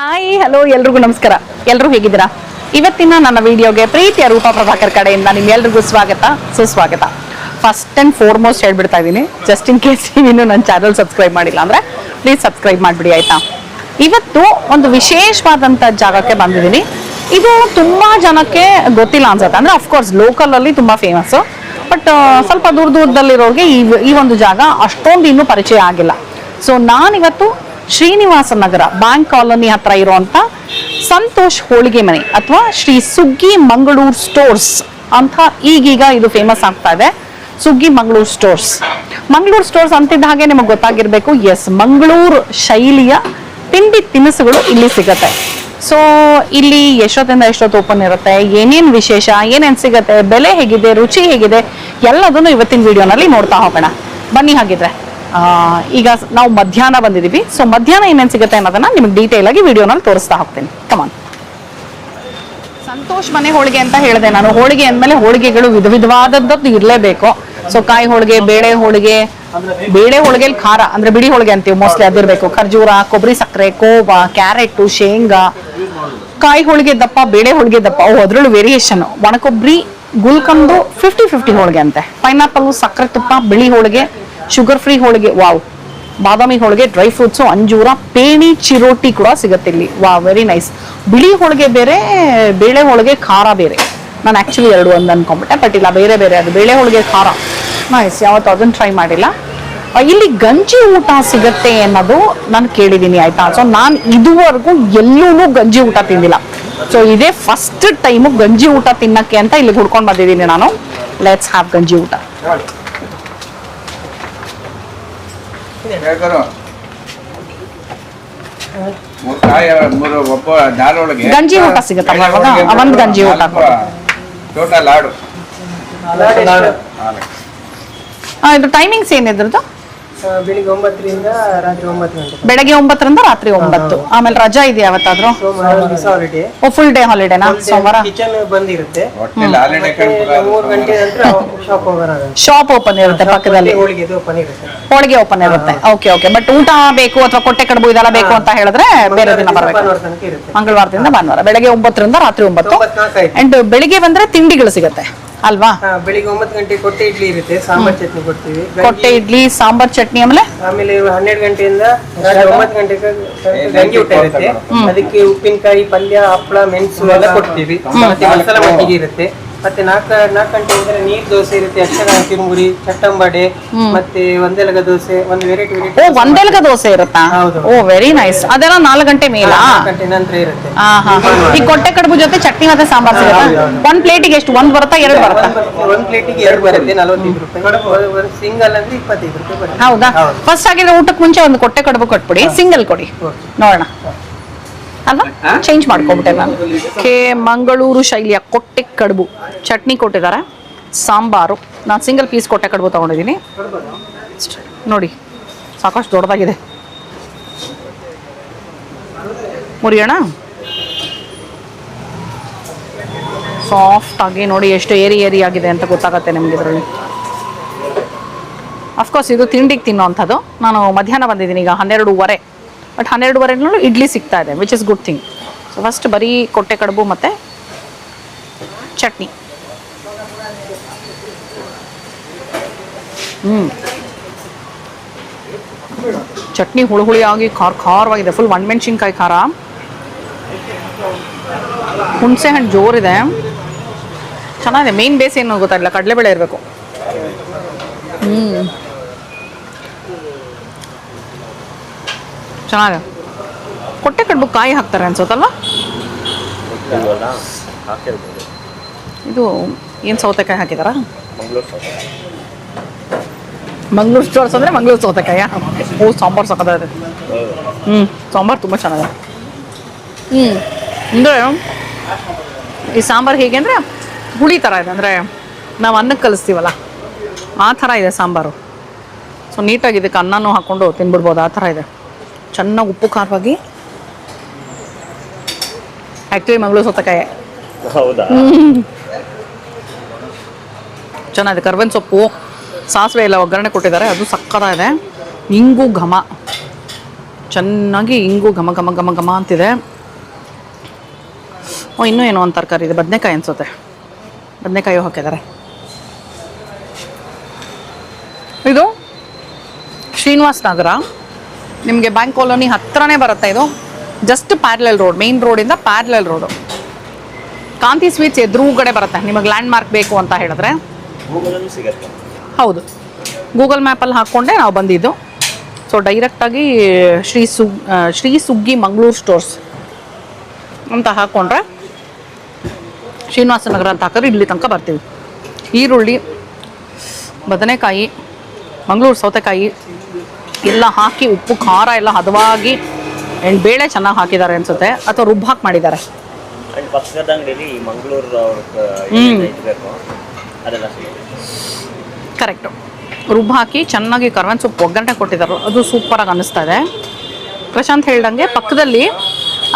Hi hello ಎಲ್ರಿಗೂ ನಮಸ್ಕಾರ. ಎಲ್ರು ಹೇಗಿದ್ದೀರಾ? ಇವತ್ತಿನ ನನ್ನ ವಿಡಿಯೋಗೆ ಪ್ರೀತಿಯ ರೂಪ ಪ್ರಭಾಕರ್ ಕಡೆಯಿಂದ ನಿಮ್ಗೆಲ್ರಿಗೂ ಸ್ವಾಗತ. ಸುಸ್ವಾಗತ ಫಸ್ಟ್ ಅಂಡ್ ಫೋರ್ಮೋಸ್ಟ್ ಹೇಳ್ಬಿಡ್ತಾ ಇದ್ದೀನಿ ಜಸ್ಟ್ ಇನ್ ಕೇಸ್ ನೀವಿನ್ನು ನನ್ನ ಚಾನಲ್ ಸಬ್ಸ್ಕ್ರೈಬ್ ಮಾಡಿಲ್ಲ ಅಂದ್ರೆ ಪ್ಲೀಸ್ ಸಬ್ಸ್ಕ್ರೈಬ್ ಮಾಡಿಬಿಡಿ, ಆಯ್ತಾ? ಇವತ್ತು ಒಂದು ವಿಶೇಷವಾದಂಥ ಜಾಗಕ್ಕೆ ಬಂದಿದ್ದೀನಿ. ಇದು ತುಂಬಾ ಜನಕ್ಕೆ ಗೊತ್ತಿಲ್ಲ ಅನ್ಸುತ್ತೆ. ಅಂದರೆ ಅಫ್ಕೋರ್ಸ್ ಲೋಕಲಲ್ಲಿ ತುಂಬ ತುಂಬಾ ಫೇಮಸ್ ಬಟ್ ಸ್ವಲ್ಪ ದೂರ ದೂರದಲ್ಲಿರೋರಿಗೆ ಈ ಈ ಒಂದು ಜಾಗ ಅಷ್ಟೊಂದು ಇನ್ನೂ ಪರಿಚಯ ಆಗಿಲ್ಲ. ಸೊ ನಾನಿವತ್ತು ಶ್ರೀನಿವಾಸ ನಗರ ಬ್ಯಾಂಕ್ ಕಾಲೋನಿ ಹತ್ರ ಇರುವಂತ ಸಂತೋಷ್ ಹೋಳಿಗೆ ಮನೆ ಅಥವಾ ಶ್ರೀ ಸುಗ್ಗಿ ಮಂಗಳೂರು ಸ್ಟೋರ್ಸ್ ಅಂತ ಈಗೀಗ ಇದು ಫೇಮಸ್ ಆಗ್ತಾ ಇದೆ. ಸುಗ್ಗಿ ಮಂಗಳೂರು ಸ್ಟೋರ್ಸ್ ಮಂಗಳೂರು ಸ್ಟೋರ್ಸ್ ಅಂತಿದ್ದ ಹಾಗೆ ನಿಮಗೆ ಗೊತ್ತಾಗಿರ್ಬೇಕು. ಎಸ್ ಮಂಗಳೂರು ಶೈಲಿಯ ತಿಂಡಿ ತಿನಿಸುಗಳು ಇಲ್ಲಿ ಸಿಗತ್ತೆ. ಸೊ ಇಲ್ಲಿ ಎಷ್ಟೊತ್ತಿಂದ ಎಷ್ಟೊತ್ತು ಓಪನ್ ಇರುತ್ತೆ. ಏನೇನು ವಿಶೇಷ, ಏನೇನು ಸಿಗತ್ತೆ, ಬೆಲೆ ಹೇಗಿದೆ, ರುಚಿ ಹೇಗಿದೆ, ಎಲ್ಲದನ್ನು ಇವತ್ತಿನ ವಿಡಿಯೋನಲ್ಲಿ ನೋಡ್ತಾ ಹೋಗೋಣ. ಬನ್ನಿ ಹಾಗಿದ್ರೆ. ಈಗ ನಾವು ಮಧ್ಯಾಹ್ನ ಬಂದಿದ್ದೀವಿ. ಸೊ ಮಧ್ಯಾಹ್ನ ಏನೇನು ಸಿಗುತ್ತೆ ಅನ್ನೋದನ್ನ ನಿಮಗೆ ಡೀಟೇಲ್ ಆಗಿ ವಿಡಿಯೋನಲ್ಲಿ ತೋರಿಸ್ತಾ ಹೋಗ್ತೀನಿ. ಕಮಾನ್ ಸಂತೋಷ್ ಮನೆ ಹೋಳಿಗೆ ಅಂತ ಹೇಳಿದೆ ನಾನು. ಹೋಳಿಗೆ ಅಂದ್ಮೇಲೆ ಹೋಳಿಗೆಗಳು ವಿಧ ವಿಧವಾದದ್ದು ಇರಲೇಬೇಕು. ಸೊ ಕಾಯಿ ಹೋಳಿಗೆ, ಬೇಳೆ ಹೋಳಿಗೆ, ಬೇಳೆ ಹೋಳಿಗೆಲಿ ಖಾರ, ಅಂದ್ರೆ ಬಿಡಿ ಹೋಳಿಗೆ ಅಂತೀವಿ ಮೋಸ್ಟ್ಲಿ ಅದಿರ್ಬೇಕು ಖರ್ಜೂರ, ಕೊಬ್ಬರಿ ಸಕ್ಕರೆ, ಕೋವಾ, ಕ್ಯಾರೆಟ್, ಶೇಂಗಾ. ಕಾಯಿ ಹೋಳಿಗೆ ದಪ್ಪ, ಬೇಳೆ ಹೋಳಿಗೆ ದಪ್ಪ. ಅವು ಅದ್ರಲ್ಲೂ ವೇರಿಯೇಷನ್ ಒಣಕೊಬ್ಬರಿ, ಗುಲ್ಕಂದು ಫಿಫ್ಟಿ ಫಿಫ್ಟಿ ಹೋಳಿಗೆ ಅಂತೆ. ಪೈನಾಪಲ್ ಸಕ್ಕರೆ ತುಪ್ಪ, ಬಿಳಿ ಹೋಳಿಗೆ. ಶುಗರ್ ಫ್ರೀ ಹೋಳಿಗೆ ವಾವ್ ಬಾದಾಮಿ ಹೋಳಿಗೆ ಡ್ರೈ ಫ್ರೂಟ್ಸು ಅಂಜೂರ, ಪೇಣಿ, ಚಿರೋಟಿ ಕೂಡ ಸಿಗುತ್ತೆ ಇಲ್ಲಿ. ವಾ ವೆರಿ ನೈಸ್ ಬಿಳಿ ಹೋಳಿಗೆ ಬೇರೆ, ಬೇಳೆ ಹೋಳಿಗೆ, ಖಾರ ಬೇರೆ. ನಾನು ಆ್ಯಕ್ಚುಲಿ ಎರಡು ಒಂದು ಅನ್ಕೊಂಬಿಟ್ಟೆ ಬಟ್ ಇಲ್ಲ, ಬೇರೆ ಬೇರೆ ಅದು. ಬೇಳೆ ಹೋಳಿಗೆ, ಖಾರ. ನೈಸ್ ಯಾವತ್ತು ಅದನ್ನು ಟ್ರೈ ಮಾಡಿಲ್ಲ. ಇಲ್ಲಿ ಗಂಜಿ ಊಟ ಸಿಗತ್ತೆ ಅನ್ನೋದು ನಾನು ಕೇಳಿದ್ದೀನಿ ಆಯ್ತಾ? ಸೊ ನಾನು ಇದುವರೆಗೂ ಎಲ್ಲೂ ಗಂಜಿ ಊಟ ತಿಂದಿಲ್ಲ. ಸೊ ಇದೇ ಫಸ್ಟ್ ಟೈಮು ಗಂಜಿ ಊಟ ತಿನ್ನಕ್ಕೆ ಅಂತ ಇಲ್ಲಿ ಹುಡ್ಕೊಂಡು ಬಂದಿದ್ದೀನಿ ನಾನು. ಲೆಟ್ಸ್ ಹ್ಯಾವ್ ಗಂಜಿ ಊಟ. ಹೇಳ್ಕರು ಮೂರು ಕಾಯಿ ಮೂರು ಒಬ್ಬ ದಾಲ್ ಒಳಗೆ ಗಂಜಿ ಊಟ ಸಿಗುತ್ತಲ್ಲ ಇವಾಗ? ಒಂದ್ ಗಂಜಿ ಊಟ ಕೊಡು. ಟೋಟಲ್ ಲಾಡು ಆ, ಇದು ಟೈಮಿಂಗ್ಸ್ ಏನಿದ್ರದ್ದು ಆ, ಬೆಳಿಗ್ಗೆ ಒಂಬತ್ತರಿಂದ ರಾತ್ರಿ ಒಂಬತ್ತು ಗಂಟೆ ಬೆಳಗ್ಗೆ ಒಂಬತ್ತರಿಂದ ರಾತ್ರಿ ಒಂಬತ್ತು. ಆಮೇಲೆ ರಜಾ ಇದೆ ಯಾವತ್ತಾದ್ರೂ? ಸೋಮವಾರ ದಿವಸ ಹಾಲಿಡೇ ಓ ಫುಲ್ ಡೇ ಹಾಲಿಡೇನಾ ಸೋಮವಾರ? ಕಿಚನ್ ಮತ್ತೆ ಮೂರು ಗಂಟೆ ನಂತರ ಶಾಪ್ ಓಪನ್ ಆಗುತ್ತೆ. ಶಾಪ್ ಓಪನ್ ಇರುತ್ತೆ ಪಕ್ಕದಲ್ಲಿ. ಹೋಳಿಗೆ ಓಪನ್ ಇರುತ್ತೆ. ಹೋಳಿಗೆ ಓಪನ್ ಇರುತ್ತೆ. ಓಕೆ ಓಕೆ ಬಟ್ ಊಟ ಬೇಕು ಅಥವಾ ಕೊಟ್ಟೆ ಕಡುಬು ಇದೆಲ್ಲ ಬೇಕು ಅಂತ ಹೇಳಿದ್ರೆ ಬೇರೆ ದಿನ ಬರಬೇಕು. ಭಾನುವಾರ ತನಕ ಇರುತ್ತೆ. ಮಂಗಳವಾರದಿಂದ ಭಾನುವಾರ. ಬೆಳಗ್ಗೆ ಒಂಬತ್ತರಿಂದ ರಾತ್ರಿ ಒಂಬತ್ತು. ಒಂಬತ್ನಾಲ್ಕು ಆಯ್ತು ಅಂಡ್ ಬೆಳಿಗ್ಗೆ ಬಂದ್ರೆ ತಿಂಡಿಗಳು ಸಿಗುತ್ತೆ. ಅಲ್ವಾ? ಹಾ, ಬೆಳಿಗ್ಗೆ ಒಂಬತ್ತು ಗಂಟೆಗೆ ಕೊಟ್ಟೆ ಇಡ್ಲಿ ಇರುತ್ತೆ ಸಾಂಬಾರ್ ಚಟ್ನಿ ಕೊಡ್ತೀವಿ. ಕೊಟ್ಟೆ ಇಡ್ಲಿ ಸಾಂಬಾರ್ ಚಟ್ನಿ ಆಮೇಲೆ? ಆಮೇಲೆ ಹನ್ನೆರಡು ಗಂಟೆಯಿಂದ ಒಂಬತ್ತು ಗಂಟೆಗೆ ಗಂಜಿ ಊಟ ಇರುತ್ತೆ. ಅದಕ್ಕೆ ಉಪ್ಪಿನಕಾಯಿ ಪಲ್ಯ ಹಪ್ಪಳ ಮೆಣಸು ಎಲ್ಲ ಕೊಡ್ತೀವಿ. ಮತ್ತೆ ಮಸಾಲ ಮಜ್ಜಿಗೆ ಇರುತ್ತೆ. ಮತ್ತೆ ನಾಲ್ಕು ನಾಲ್ಕು ಗಂಟೆ ಅಂದ್ರೆ ನೀರ್ ದೋಸೆ ಇರುತ್ತೆ ಯಕ್ಷಗಾನ ತಿರುಮುರಿ ಚಟ್ಟಂಬಡೆ ಮತ್ತೆ ಒಂದೆಲಗ ದೋಸೆ ಒಂದು ವೆರೈಟಿ ಓ ವೆರೈಟಿ ಒಂದೆಲ್ಗ ದೋಸೆ ಇರುತ್ತಾ? ಹೌದು. ಓ ವೆರಿ ನೈಸ್ ಅದೆಲ್ಲ ನಾಲ್ಕು ಗಂಟೆ ಮೇಲಾ? ಗಂಟೆ ನಂತರ ಇರುತ್ತೆ. ಆ, ಹಾ. ಈ ಕೊಟ್ಟೆ ಕಡುಬು ಜೊತೆ ಚಟ್ನಿ ಮತ್ತೆ ಸಾಂಬಾರ್ ಸಿಗುತ್ತಾ? ಒಂದ್ ಪ್ಲೇಟಿಗೆ ಎಷ್ಟು? ಒಂದ್ ಬರುತ್ತಾ ಎರಡು ಬರುತ್ತಾ? ಒಂದ್ ಪ್ಲೇಟಿಗೆ ಎರಡು ಬರುತ್ತೆ ನಲವತ್ತೈದು ರೂಪಾಯಿ. ಸಿಂಗಲ್ ಅಂದ್ರೆ ಇಪ್ಪತ್ತೈದು ರೂಪಾಯಿ ಬರುತ್ತೆ. ಹೌದಾ? ಫಸ್ಟ್ ಆಗಿದ್ರೆ ಊಟಕ್ಕೆ ಮುಂಚೆ ಒಂದು ಕೊಟ್ಟೆ ಕಡುಬು ಕೊಟ್ಬಿಡಿ ಸಿಂಗಲ್ ಕೊಡಿ. ನೋಡೋಣ. ಅಲ್ವಾ ಚೇಂಜ್ ಮಾಡ್ಕೊಂಬಿಟ್ಟೆ ನಾನು. ಕೆ ಮಂಗಳೂರು ಶೈಲಿಯ ಕೊಟ್ಟೆ ಕಡುಬು. ಚಟ್ನಿ ಕೊಟ್ಟಿದ್ದಾರೆ. ಸಾಂಬಾರು. ನಾನು ಸಿಂಗಲ್ ಪೀಸ್ ಕೊಟ್ಟೆ ಕಡುಬು ತಗೊಂಡಿದ್ದೀನಿ. ನೋಡಿ ಸಾಕಷ್ಟು ದೊಡ್ಡದಾಗಿದೆ. ಮುರಿಯೋಣ? ಸಾಫ್ಟ್ ಆಗಿ ನೋಡಿ ಎಷ್ಟು ಏರಿ ಏರಿ ಆಗಿದೆ ಅಂತ ಗೊತ್ತಾಗತ್ತೆ ನಿಮ್ಗೆ ಇದರಲ್ಲಿ. ಅಫ್ಕೋರ್ಸ್ ಇದು ತಿಂಡಿಗೆ ತಿನ್ನೋವಂಥದ್ದು ನಾನು ಮಧ್ಯಾಹ್ನ ಬಂದಿದ್ದೀನಿ ಈಗ ಹನ್ನೆರಡೂವರೆ. ಬಟ್ ಹನ್ನೆರಡುವರೆ ಇಡ್ಲಿ ಸಿಗ್ತಾ ಇದೆ which is good thing so first ಬರೀ ಕೊಟ್ಟೆ ಕಡುಬು ಮತ್ತು ಚಟ್ನಿ. ಹ್ಞೂ ಚಟ್ನಿ ಹುಳಿ ಹುಳಿಯಾಗಿ ಖಾರ ಖಾರವಾಗಿದೆ ಫುಲ್ ಒಣಮೆಣ್ಸಿನ್ಕಾಯಿ ಖಾರ. ಹುಣಸೆ ಹಣ್ಣು ಜೋರಿದೆ. ಚೆನ್ನಾಗಿದೆ ಮೇನ್ ಬೇಸ್ ಏನು ಗೊತ್ತಾಗಿಲ್ಲ ಕಡಲೆಬೇಳೆ ಇರಬೇಕು. ಹ್ಞೂ ಚೆನ್ನಾಗಿದೆ ಕೊಟ್ಟೆ ಕಡ್ಬು ಕಾಯಿ ಹಾಕ್ತಾರೆ ಅನ್ಸುತ್ತಲ್ಲ ಇದು ಏನು ಸೌತೆಕಾಯಿ ಹಾಕಿದಾರಾ? ಮಂಗ್ಳೂರು ಸ್ಟೋರ್ಸ್ ಅಂದರೆ ಮಂಗ್ಳೂರು ಸೌತೆಕಾಯ? ಓ ಸಾಂಬಾರು ಸಕ್ಕದಾಗಿದೆ ಹ್ಞೂ ಸಾಂಬಾರು ತುಂಬ ಚೆನ್ನಾಗಿದೆ. ಹ್ಞೂ ಅಂದರೆ ಈ ಸಾಂಬಾರು ಹೇಗೆ ಅಂದರೆ ಹುಳಿ ಥರ ಇದೆ. ಅಂದರೆ ನಾವು ಅನ್ನಕ್ಕೆ ಕಲಿಸ್ತೀವಲ್ಲ ಆ ಥರ ಇದೆ ಸಾಂಬಾರು. ಸೊ ನೀಟಾಗಿ ಇದಕ್ಕೆ ಅನ್ನನೂ ಹಾಕ್ಕೊಂಡು ತಿನ್ಬಿಡ್ಬೋದು ಆ ಥರ ಇದೆ. ಚೆನ್ನಾಗಿ ಉಪ್ಪು ಖಾರವಾಗಿ. ಆ್ಯಕ್ಚುಲಿ ಮಂಗಳೂರು ಸೌತೆಕಾಯಿ. ಹೌದಾ? ಚೆನ್ನಾಗಿದೆ. ಕರ್ಬೇವಿನ ಸೊಪ್ಪು ಸಾಸಿವೆ ಎಲ್ಲ ಒಗ್ಗರಣೆ ಕೊಟ್ಟಿದ್ದಾರೆ. ಅದು ಸಕ್ಕತ್ತಾಗಿದೆ. ಇಂಗು ಘಮ. ಚೆನ್ನಾಗಿ ಇಂಗು ಘಮ ಘಮ ಘಮ ಘಮ ಅಂತಿದೆ. ಓ ಇನ್ನೂ ಏನೋ ಒಂದು ತರಕಾರಿ ಇದೆ. ಬದನೆಕಾಯಿ ಅನ್ಸುತ್ತೆ. ಬದನೆಕಾಯಿ ಹಾಕಿದ್ದಾರೆ. ಇದು ಶ್ರೀನಿವಾಸ್ ನಗರ. ನಿಮಗೆ ಬ್ಯಾಂಕ್ ಕಾಲೋನಿ ಹತ್ರನೇ ಬರುತ್ತೆ ಇದು. ಜಸ್ಟ್ ಪ್ಯಾರ್ಲೆಲ್ ರೋಡ್ ಮೇನ್ ರೋಡಿಂದ ಪ್ಯಾರ್ಲೆಲ್ ರೋಡು ಕಾಂತಿ ಸ್ವೀಟ್ಸ್ ಎದುರುಗಡೆ ಬರುತ್ತೆ. ನಿಮಗೆ ಲ್ಯಾಂಡ್ ಮಾರ್ಕ್ ಬೇಕು ಅಂತ ಹೇಳಿದ್ರೆ. ಹೌದು. ಗೂಗಲ್ ಮ್ಯಾಪಲ್ಲಿ ಹಾಕ್ಕೊಂಡೆ ನಾವು ಬಂದಿದ್ದು. ಸೊ ಡೈರೆಕ್ಟಾಗಿ ಶ್ರೀ ಸುಗ್ ಶ್ರೀ ಸುಗ್ಗಿ ಮಂಗಳೂರು ಸ್ಟೋರ್ಸ್ ಅಂತ ಹಾಕ್ಕೊಂಡ್ರೆ ಶ್ರೀನಿವಾಸ ನಗರ ಅಂತ ಹಾಕಿದ್ರೆ ಇಲ್ಲಿ ತನಕ ಬರ್ತೀವಿ. ಈರುಳ್ಳಿ ಬದನೆಕಾಯಿ ಮಂಗಳೂರು ಸೌತೆಕಾಯಿ ಎಲ್ಲ ಹಾಕಿ ಉಪ್ಪು ಖಾರ ಎಲ್ಲ ಹದವಾಗಿ ಆ್ಯಂಡ್ ಬೇಳೆ ಚೆನ್ನಾಗಿ ಹಾಕಿದ್ದಾರೆ ಅನ್ಸುತ್ತೆ. ಅಥವಾ ರುಬ್ಬ ಹಾಕಿ ಮಾಡಿದ್ದಾರೆ. ಪಕ್ಕದ ಅಂಗಡಿಯಲ್ಲಿ ಮಂಗಳೂರು ಕರೆಕ್ಟು ರುಬ್ಬ ಹಾಕಿ ಚೆನ್ನಾಗಿ ಕರ್ವನ್ ಸೊಪ್ಪು ಒಗ್ಗರಣೆ ಕೊಟ್ಟಿದ್ದಾರೆ. ಅದು ಸೂಪರಾಗಿ ಅನ್ನಿಸ್ತಾ ಇದೆ. ಪ್ರಶಾಂತ್ ಹೇಳ್ದಂಗೆ ಪಕ್ಕದಲ್ಲಿ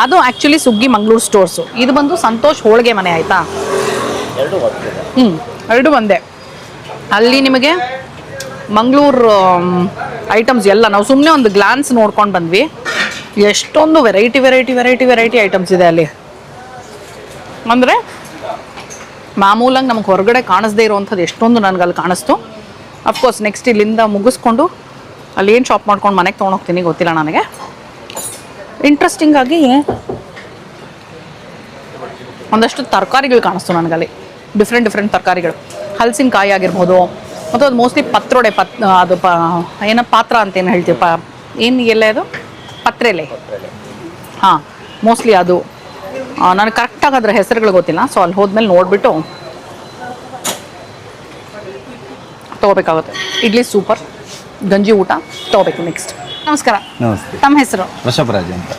ಅದು ಆ್ಯಕ್ಚುಲಿ ಸುಗ್ಗಿ ಮಂಗಳೂರು ಸ್ಟೋರ್ಸು ಇದು ಬಂದು ಸಂತೋಷ್ ಹೋಳಿಗೆ ಮನೆ ಆಯಿತಾ? ಹ್ಞೂ ಎರಡು ಒಂದೇ. ಅಲ್ಲಿ ನಿಮಗೆ ಮಂಗಳೂರು ಐಟಮ್ಸ್ ಎಲ್ಲ. ನಾವು ಸುಮ್ಮನೆ ಒಂದು ಗ್ಲಾನ್ಸ್ ನೋಡ್ಕೊಂಡು ಬಂದ್ವಿ. ಎಷ್ಟೊಂದು variety variety variety variety items ಇದೆ ಅಲ್ಲಿ. ಅಂದರೆ ಮಾಮೂಲಾಗಿ ನಮ್ಗೆ ಹೊರಗಡೆ ಕಾಣಿಸ್ದೇ ಇರುವಂಥದ್ದು ಎಷ್ಟೊಂದು ನನಗೆ ಅಲ್ಲಿ ಕಾಣಿಸ್ತು. ಅಫ್ಕೋರ್ಸ್ ನೆಕ್ಸ್ಟ್ ಇಲ್ಲಿಂದ ಮುಗಿಸ್ಕೊಂಡು ಅಲ್ಲಿ ಏನು ಶಾಪ್ ಮಾಡ್ಕೊಂಡು ಮನೆಗೆ ತೊಗೊಂಡೋಗ್ತೀನಿ ಗೊತ್ತಿಲ್ಲ ನನಗೆ. ಇಂಟ್ರೆಸ್ಟಿಂಗ್ ಆಗಿ ಒಂದಷ್ಟು ತರಕಾರಿಗಳು ಕಾಣಿಸ್ತು ನನಗಲ್ಲಿ. ಡಿಫ್ರೆಂಟ್ ಡಿಫ್ರೆಂಟ್ ತರಕಾರಿಗಳು. ಹಲಸಿನಕಾಯಿ ಆಗಿರ್ಬೋದು, ಮತ್ತು ಅದು ಮೋಸ್ಟ್ಲಿ ಪತ್ರೊಡೆ ಪತ್ ಅದು ಪ ಏನೋ ಪಾತ್ರ ಅಂತ ಏನು ಹೇಳ್ತೀವಿ ಪ ಏನು ಎಲ್ಲ ಅದು? ಪತ್ರೆಲೆ. ಹಾಂ ಮೋಸ್ಟ್ಲಿ ಅದು. ನನಗೆ ಕರೆಕ್ಟಾಗಿ ಅದರ ಹೆಸರುಗಳು ಗೊತ್ತಿಲ್ಲ ಸೊ ಅಲ್ಲಿ ಹೋದ್ಮೇಲೆ ನೋಡಿಬಿಟ್ಟು ತೊಗೋಬೇಕಾಗುತ್ತೆ. ಇಡ್ಲಿ ಸೂಪರ್ ಗಂಜಿ ಊಟ ತೊಗೋಬೇಕು ನೆಕ್ಸ್ಟ್ ನಮಸ್ಕಾರ. ನಮಸ್ತೆ. ತಮ್ಮ ಹೆಸರು? ವೃಷಭರಾಜ್ ಅಂತ.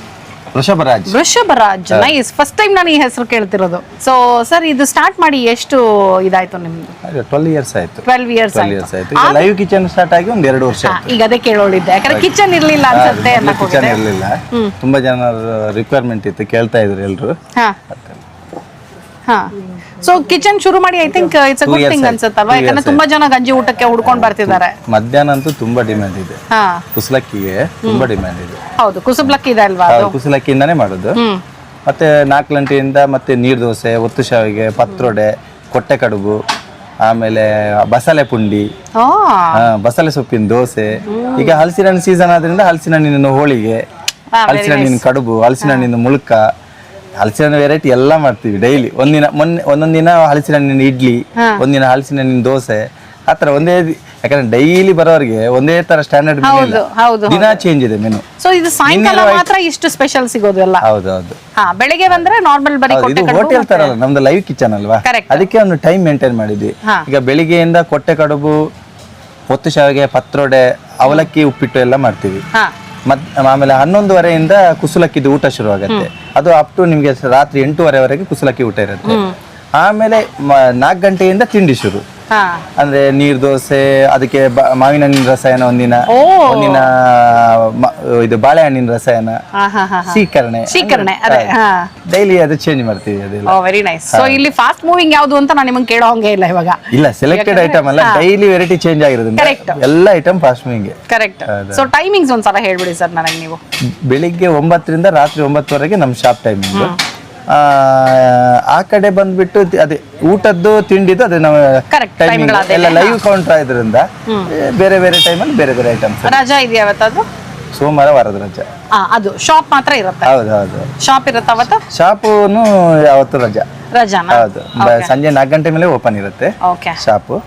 Vrishabharaj Vrishabharaj nice first time ನಾನು ಈ ಹೆಸರು ಕೇಳ್ತಿರೋದು. ಸೊ ಸರ್ ಇದು ಸ್ಟಾರ್ಟ್ ಮಾಡಿ ಎಷ್ಟು ಇದಾಯ್ತು ನಿಮ್ದು? ಟ್ವೆಲ್ ಇಯರ್ಸ್ ಆಯ್ತು. ಟ್ವೆಲ್ವ್ ಇಯರ್ಸ್ ಇಯರ್ಸ್ ಆಯ್ತು. ಈಗ ಲೈವ್ ಕಿಚನ್ ಸ್ಟಾರ್ಟ್ ಆಗಿ ಒಂದ್ ಎರಡು ವರ್ಷ ಈಗ ಅದೇ ಕೇಳೋಳಿದ್ದೆ. ಯಾಕಂದ್ರೆ ಕಿಚನ್ ಇರ್ಲಿಲ್ಲ ಅನ್ಸುತ್ತೆ ಅಂತ ಕಿಚನ್ ಇರ್ಲಿಲ್ಲ. ತುಂಬಾ ಜನ ರಿಕ್ವೈರ್ಮೆಂಟ್ ಇತ್ತು ಕೇಳ್ತಾ ಇದ್ರು ಎಲ್ರು. ಹಾ. ಹಾ ಸೊ ಕಿಚನ್ ಶುರು ಮಾಡಿ I think it's a good thing. ಅನ್ಸುತ್ತಲ್ವಾ? ಯಾಕಂದ್ರೆ ತುಂಬಾ ಜನ ಗಂಜಿ ಊಟಕ್ಕೆ ಹುಡ್ಕೊಂಡ್ ಬರ್ತಿದ್ದಾರೆ. ಮಧ್ಯಾಹ್ನ ಅಂತೂ ತುಂಬಾ ಡಿಮ್ಯಾಂಡ್ ಇದೆ. ಹಾ. ಕುಸಲಕ್ಕಿಗೆ ತುಂಬಾ ಡಿಮ್ಯಾಂಡ್ ಇದೆ. ಹೌದು ಕುಸುಬ್ಲಕ್ಕಿ ಇದೆ ಅಲ್ವಾ ಅದು? ಕುಸಲಕ್ಕಿಯಿಂದಾನೇ ಮಾಡೋದು. ಮತ್ತೆ ನಾಲ್ಕು ಗಂಟೆಯಿಂದ ಮತ್ತೆ ನೀರ್ ದೋಸೆ ಒತ್ತು ಶಾವಿಗೆ ಪತ್ರೊಡೆ ಕೊಟ್ಟೆ ಕಡುಬು ಆಮೇಲೆ ಬಸಳೆ ಪುಂಡಿ ಹಾ, ಬಸಳೆ ಸೊಪ್ಪಿನ ದೋಸೆ. ಈಗ ಹಲಸಿನ ಹಣ್ಣು ಸೀಸನ್ ಆದ್ರಿಂದ ಹಲಸಿನ ಹಣ್ಣಿನ ಹೋಳಿಗೆ ಹಲಸಿನ ಹಣ್ಣಿನ ಕಡುಬು ಹಲಸಿನ ಹಣ್ಣಿನ ಮುಳುಕ. ಹಲಸಿನ ಹಣ್ಣು ವೆರೈಟಿ ಎಲ್ಲ ಮಾಡ್ತೀವಿ ಡೈಲಿ ಒಂದಿನ ಮೊನ್ನೆ ಒಂದೊಂದು ದಿನ ಹಲಸಿನ ಹಣ್ಣಿನ ಇಡ್ಲಿ ಒಂದಿನ ಹಲಸಿನ ಹಣ್ಣಿನ ದೋಸೆ. ಆತರ ಒಂದೇ ಯಾಕಂದ್ರೆ ಡೈಲಿ ಬರೋರಿಗೆ ಒಂದೇ ತರ ಸ್ಟ್ಯಾಂಡರ್ಡ್ ಹೌದು ಹೌದು ದಿನ ಚೇಂಜ್ ಇದೆ ಮೆನು ಸೊ ಇದು ಸಾಯಂಕಾಲ ಮಾತ್ರ ಇಷ್ಟು ಸ್ಪೆಷಲ್ ಸಿಗೋದು ಎಲ್ಲ ಹೌದು ಹೌದು. ಹಾ ಬೆಳಿಗ್ಗೆ ಬಂದ್ರೆ ನಾರ್ಮಲ್ ಬರೀ ಕೊಟ್ಟೆ ಇದು ಹೋಟೆಲ್ ತರ ಅಲ್ಲ ನಮ್ದು ಲೈವ್ ಕಿಚನ್ ಅಲ್ವಾ. ಅದಕ್ಕೆ ಒಂದು ಟೈಮ್ ಮೇಂಟೈನ್ ಮಾಡಿದ್ವಿ. ಈಗ ಬೆಳಿಗ್ಗೆಯಿಂದ ಕೊಟ್ಟೆ ಕಡುಬು ಒತ್ತು ಶಾವಿಗೆ ಪತ್ರೊಡೆ ಅವಲಕ್ಕಿ ಉಪ್ಪಿಟ್ಟು ಎಲ್ಲ ಮಾಡ್ತೀವಿ. ಮತ್ ಆಮೇಲೆ ಹನ್ನೊಂದುವರೆಯಿಂದ ಕುಸುಲಕ್ಕಿದ್ದು ಊಟ ಶುರು ಆಗುತ್ತೆ ಅದು ಅಪ್ ಟು ನಿಮ್ಗೆ ರಾತ್ರಿ ಎಂಟೂವರೆವರೆಗೆ ಕುಸುಲಕ್ಕಿ ಊಟ ಇರುತ್ತೆ. ಆಮೇಲೆ ನಾಲ್ಕು ಗಂಟೆಯಿಂದ ತಿಂಡಿ ಶುರು. ಅಂದ್ರೆ ನೀರ್ ದೋಸೆ ಅದಕ್ಕೆ ಮಾವಿನ ಹಣ್ಣಿನ ರಸಾಯನ ಒಂದಿನ ಒಂದಿನ ಇದು ಬಾಳೆಹಣ್ಣಿನ ರಸಾಯನ ಸೀಕರಣೆ ಸೀಕರಣೆ ಡೈಲಿ ಅದು ಚೇಂಜ್ ಮಾಡ್ತೀವಿ ಅದೆಲ್ಲ ವೆರಿ ನೈಸ್ ಸೊ ಇಲ್ಲಿ ಫಾಸ್ಟ್ ಮೂವಿಂಗ್ ಯಾವುದು ಅಂತ ನಾನು ನಿಮಗೆ ಕೇಳೋ ಹಂಗೆ ಇಲ್ಲ ಇವಾಗ. ಇಲ್ಲ ಸೆಲೆಕ್ಟೆಡ್ ಐಟಮ್ ಅಲ್ಲ ಡೈಲಿ ವೆರೈಟಿ ಚೇಂಜ್ ಆಗಿರೋದ್ರಿಂದ. ಎಲ್ಲ item fast moving correct so timings ಒಂದ್ಸಲ ಹೇಳ್ಬಿಡಿ ಸರ್ ನನಗೆ ನೀವು. ಬೆಳಿಗ್ಗೆ ಒಂಬತ್ತರಿಂದ ರಾತ್ರಿ ಒಂಬತ್ತುವರೆಗೆ ನಮ್ಮ ಶಾಪ್ ಟೈಮಿಂಗ್ ಆ ಕಡೆ ಬಂದ್ಬಿಟ್ಟು ಅದೇ ಊಟದ್ದು ತಿಂಡಿದ್ದು ಅದೇ ನಾವು ಟೈಮಿಂಗ್ ಎಲ್ಲ ಲೈವ್ ಕೌಂಟರ್ ಇದ್ರಿಂದ ಬೇರೆ ಬೇರೆ ಟೈಮಲ್ಲಿ ಬೇರೆ ಬೇರೆ ಐಟಮ್ಸ್ ರಜಾ ಇದೆಯಾ ಅದು ಸೋಮವಾರ ವಾರದ ರಜಾ. ಅದು ಶಾಪ್ ಮಾತ್ರ ಇರುತ್ತೆ? ಹೌದು ಹೌದು. ಶಾಪ್ ಇರುತ್ತೆ ಅವತ್ತು? ಶಾಪುನು ಯಾವತ್ತು ರಜಾ. ರಜಾ ಹೌದು. ಸಂಜೆ ನಾಲ್ಕು ಗಂಟೆ ಮೇಲೆ ಓಪನ್ ಇರುತ್ತೆ. Shop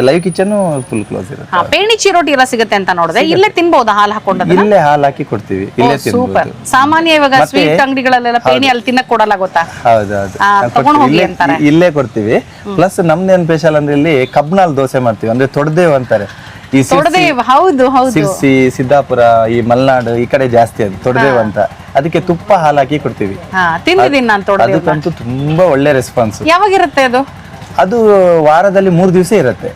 live kitchen full close ಇರುತ್ತೆ. ಹಾ ಪೇಣಿ ಚಿರೋಟಿ ಎಲ್ಲ ಸಿಗುತ್ತೆ ಅಂತ ನೋಡಿದೆ. ಇಲ್ಲೇ ತಿನ್ಬಹುದಾ ಹಾಲು ಹಾಕೊಂಡದ ಇಲ್ಲೇ ಹಾಲು ಹಾಕಿ ಕೊಡ್ತೀವಿ. ಇಲ್ಲೇ ಸೂಪರ್. ತಿನ್ಬೋದು. ಸಾಮಾನ್ಯ ಇವಾಗ ಸ್ವೀಟ್ ಅಂಗಡಿಗಳಲ್ಲೆಲ್ಲ ಪೇಣಿ ಅಲ್ಲಿ ತಿನ್ನಕ್ ಕೊಡಲ್ಲ ಗೊತ್ತಾ? ಹೌದೌದು ಹೌದು. ಆ, ನಾವ್ ತಗೊಂಡ್ ಕೊಡ್ತೀವಿ. ಹೋಗಿ ಇಲ್ಲೇ- ಅಂತಾರೆ. ಇಲ್ಲೇ ಕೊಡ್ತೀವಿ. ಪ್ಲಸ್ ನಮ್ದೇನ್ ಸ್ಪೆಷಲ್ ಅಂದ್ರೆ ಇಲ್ಲಿ ಕಬ್ನಾಲ್ ದೋಸೆ ಮಾಡ್ತೀವಿ. ಅಂದ್ರೆ ತೊಡದೇವ್ ಅಂತಾರೆ. ಈ ತೊಡದೇವ್ ಹೌದು ಹೌದು. ಸಿರ್ಸಿ ಸಿದ್ದಾಪುರ ಈ ಮಲ್ನಾಡು ಈ ಕಡೆ ಜಾಸ್ತಿ ಅದು. ತೊಡದೇವ್ ಅಂತ. ಅದಕ್ಕೆ ತುಪ್ಪ ಹಾಲು ಹಾಕಿ ಕೊಡ್ತೀವಿ. ಹಾ ತಿಂದಿದ್ದೀನಿ ನಾನು ಅದಕ್ಕಂತೂ ತುಂಬಾ ಒಳ್ಳೆ ರೆಸ್ಪಾನ್ಸ್ ಯಾವಾಗಿರುತ್ತೆ ಅದು? ಅದು ವಾರದಲ್ಲಿ ಮೂರು ದಿವಸ ಇರುತ್ತೆ.